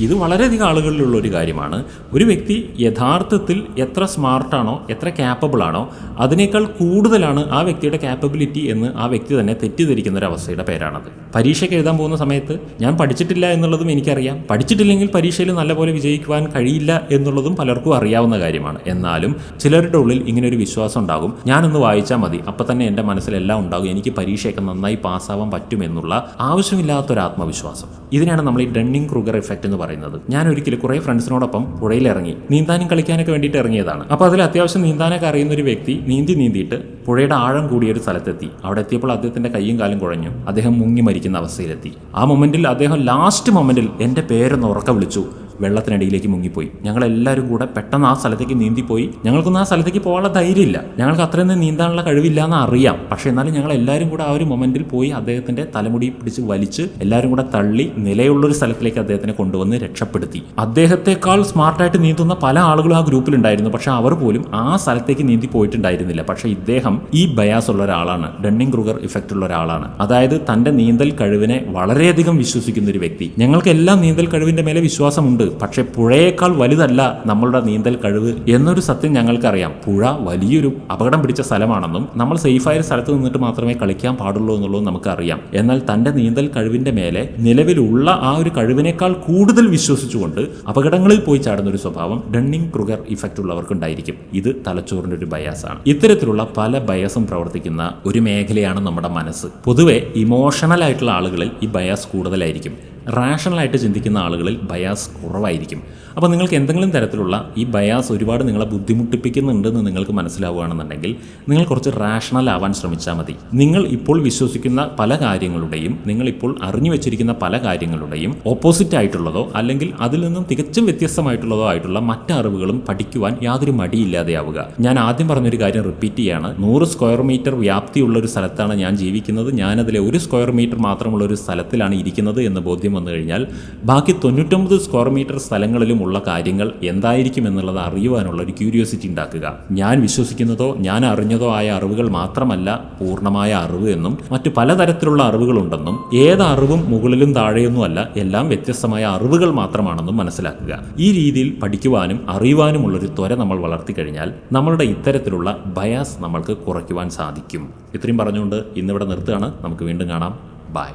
ഇത് വളരെയധികം ആളുകളിലുള്ള ഒരു കാര്യമാണ്. ഒരു വ്യക്തി യഥാർത്ഥത്തിൽ എത്ര സ്മാർട്ടാണോ എത്ര ക്യാപ്പബിൾ ആണോ അതിനേക്കാൾ കൂടുതലാണ് ആ വ്യക്തിയുടെ ക്യാപ്പബിലിറ്റി എന്ന് ആ വ്യക്തി തന്നെ തെറ്റിദ്ധരിക്കുന്ന ഒരു അവസ്ഥയുടെ പേരാണത്. പരീക്ഷയ്ക്ക് എഴുതാൻ പോകുന്ന സമയത്ത് ഞാൻ പഠിച്ചിട്ടില്ല എന്നുള്ളതും എനിക്കറിയാം. പഠിച്ചിട്ടില്ലെങ്കിൽ പരീക്ഷയിൽ നല്ലപോലെ വിജയിക്കുവാൻ കഴിയില്ല എന്നുള്ളതും പലർക്കും അറിയാവുന്ന കാര്യമാണ്. എന്നാലും ചിലരുടെ ഉള്ളിൽ ഇങ്ങനെ ഒരു വിശ്വാസം ഉണ്ടാകും. ഞാനൊന്ന് വായിച്ചാൽ മതി. അപ്പം തന്നെ എന്റെ മനസ്സിലെല്ലാം ഉണ്ടാകും. എനിക്ക് പരീക്ഷയൊക്കെ നന്നായി പാസ്സാവാൻ പറ്റുമെന്നുള്ള ആവശ്യമില്ലാത്തൊരു ആത്മവിശ്വാസം ഇതിനാണ് നമ്മൾ ഈ ഡണ്ണിങ് ക്രൂഗർ എഫക്റ്റ് എന്ന് പറയുന്നത്. ഞാൻ ഒരിക്കലും കുറേ ഫ്രണ്ട്സിനോടൊപ്പം പുഴയിൽ ഇറങ്ങി നീന്താനും കളിക്കാനൊക്കെ വേണ്ടിയിട്ട് ഇറങ്ങിയതാണ്. അപ്പോൾ അതിൽ അത്യാവശ്യം നീന്താനൊക്കെ അറിയുന്ന ഒരു വ്യക്തി നീന്തി നീന്തിയിട്ട് പുഴയുടെ ആഴം കൂടിയ ഒരു സ്ഥലത്തെത്തി. അവിടെ എത്തിയപ്പോൾ അദ്ദേഹത്തിന്റെ കൈയും കാലും കുഴഞ്ഞു. അദ്ദേഹം മുങ്ങി മരിക്കുന്ന അവസ്ഥയിലെത്തി. ആ മൊമെന്റിൽ അദ്ദേഹം ലാസ്റ്റ് മൊമെന്റിൽ എന്റെ പേരൊന്ന് ഉറക്ക വിളിച്ചു. വെള്ളത്തിനടിയിലേക്ക് മുങ്ങിപ്പോയി. ഞങ്ങൾ എല്ലാവരും കൂടെ പെട്ടെന്ന് ആ സ്ഥലത്തേക്ക് നീന്തിപ്പോയി. ഞങ്ങൾക്കൊന്നും ആ സ്ഥലത്തേക്ക് പോകാനുള്ള ധൈര്യമില്ല. ഞങ്ങൾക്ക് അത്രയൊന്നും നീന്താനുള്ള കഴിവില്ല എന്ന് അറിയാം. പക്ഷേ എന്നാലും ഞങ്ങൾ എല്ലാവരും കൂടെ ആ ഒരു മൊമെന്റിൽ പോയി അദ്ദേഹത്തിന്റെ തലമുടി പിടിച്ച് വലിച്ച് എല്ലാവരും കൂടെ തള്ളി നിലയുള്ളൊരു സ്ഥലത്തിലേക്ക് അദ്ദേഹത്തിനെ കൊണ്ടുവന്ന് രക്ഷപ്പെടുത്തി. അദ്ദേഹത്തെക്കാൾ സ്മാർട്ടായിട്ട് നീന്തുന്ന പല ആളുകളും ആ ഗ്രൂപ്പിലുണ്ടായിരുന്നു. പക്ഷേ അവർ പോലും ആ സ്ഥലത്തേക്ക് നീന്തി പോയിട്ടുണ്ടായിരുന്നില്ല. പക്ഷേ ഇദ്ദേഹം ഈ ബയാസ് ഉള്ള ഒരാളാണ്. ഡണ്ണിങ് ക്രൂഗർ ഇഫക്റ്റ് ഉള്ള ഒരാളാണ്. അതായത് തന്റെ നീന്തൽ കഴിവിനെ വളരെയധികം വിശ്വസിക്കുന്ന ഒരു വ്യക്തി. ഞങ്ങൾക്ക് എല്ലാം നീന്തൽ കഴിവിന്റെ മേലെ വിശ്വാസമുണ്ട്. പക്ഷേ പുഴയേക്കാൾ വലുതല്ല നമ്മളുടെ നീന്തൽ കഴിവ് എന്നൊരു സത്യം ഞങ്ങൾക്കറിയാം. പുഴ വലിയൊരു അപകടം പിടിച്ച സ്ഥലമാണെന്നും നമ്മൾ സേഫായ സ്ഥലത്ത് നിന്നിട്ട് മാത്രമേ കളിക്കാൻ പാടുള്ളൂ എന്നുള്ളത് നമുക്കറിയാം. എന്നാൽ തന്റെ നീന്തൽ കഴിവിന്റെ മേലെ നിലവിലുള്ള ആ ഒരു കഴിവിനേക്കാൾ കൂടുതൽ വിശ്വസിച്ചുകൊണ്ട് അപകടങ്ങളിൽ പോയി ചാടുന്ന ഒരു സ്വഭാവം ഡണ്ണിങ് ക്രുഗർ ഇഫക്റ്റ് ഉള്ളവർക്കുണ്ടായിരിക്കും. ഇത് തലച്ചോറിന്റെ ഒരു ബയാസാണ്. ഇത്തരത്തിലുള്ള പല ബയസും പ്രവർത്തിക്കുന്ന ഒരു മേഖലയാണ് നമ്മുടെ മനസ്സ്. പൊതുവെ ഇമോഷണൽ ആയിട്ടുള്ള ആളുകളിൽ ഈ ബയാസ് കൂടുതലായിരിക്കും. റാഷണലായിട്ട് ചിന്തിക്കുന്ന ആളുകളിൽ ബയാസ് കുറവായിരിക്കും. അപ്പോൾ നിങ്ങൾക്ക് എന്തെങ്കിലും തരത്തിലുള്ള ഈ ബയാസ് ഒരുപാട് നിങ്ങളെ ബുദ്ധിമുട്ടിപ്പിക്കുന്നുണ്ടെന്ന് നിങ്ങൾക്ക് മനസ്സിലാവുകയാണെന്നുണ്ടെങ്കിൽ നിങ്ങൾ കുറച്ച് റാഷണൽ ആവാൻ ശ്രമിച്ചാൽ മതി. നിങ്ങൾ ഇപ്പോൾ വിശ്വസിക്കുന്ന പല കാര്യങ്ങളുടെയും നിങ്ങൾ ഇപ്പോൾ അറിഞ്ഞു വെച്ചിരിക്കുന്ന പല കാര്യങ്ങളുടെയും ഓപ്പോസിറ്റ് ആയിട്ടുള്ളതോ അല്ലെങ്കിൽ അതിൽ നിന്നും തികച്ചും വ്യത്യസ്തമായിട്ടുള്ളതോ ആയിട്ടുള്ള മറ്റ് അറിവുകളും പഠിക്കുവാൻ യാതൊരു മടിയില്ലാതെയാവുക. ഞാൻ ആദ്യം പറഞ്ഞൊരു കാര്യം റിപ്പീറ്റ് ചെയ്യാണ്. നൂറ് സ്ക്വയർ മീറ്റർ വ്യാപ്തിയുള്ള ഒരു സ്ഥലത്താണ് ഞാൻ ജീവിക്കുന്നത്. ഞാനതിലെ ഒരു സ്ക്വയർ മീറ്റർ മാത്രമുള്ള ഒരു സ്ഥലത്തിലാണ് ഇരിക്കുന്നത് എന്ന് ബോധ്യം വന്നു കഴിഞ്ഞാൽ ബാക്കി തൊണ്ണൂറ്റൊമ്പത് സ്ക്വയർ മീറ്റർ സ്ഥലങ്ങളിലും ഉള്ള കാര്യങ്ങൾ എന്തായിരിക്കും എന്നുള്ളത് അറിയുവാനുള്ള ഒരു ക്യൂരിയോസിറ്റി ഉണ്ടാക്കുക. ഞാൻ വിശ്വസിക്കുന്നതോ ഞാൻ അറിഞ്ഞതോ ആയ അറിവുകൾ മാത്രമല്ല പൂർണമായ അറിവ് എന്നും മറ്റു പലതരത്തിലുള്ള അറിവുകളുണ്ടെന്നും ഏത് അറിവും മുകളിലും താഴെയൊന്നും അല്ല എല്ലാം വ്യത്യസ്തമായ അറിവുകൾ മാത്രമാണെന്നും മനസ്സിലാക്കുക. ഈ രീതിയിൽ പഠിക്കുവാനും അറിയുവാനുമുള്ളൊരു ത്വര നമ്മൾ വളർത്തി കഴിഞ്ഞാൽ നമ്മളുടെ ഇത്തരത്തിലുള്ള ബയാസ് നമ്മൾക്ക് കുറയ്ക്കുവാൻ സാധിക്കും. ഇത്രയും പറഞ്ഞുകൊണ്ട് ഇന്നിവിടെ നിർത്തുകയാണ്. നമുക്ക് വീണ്ടും കാണാം. ബൈ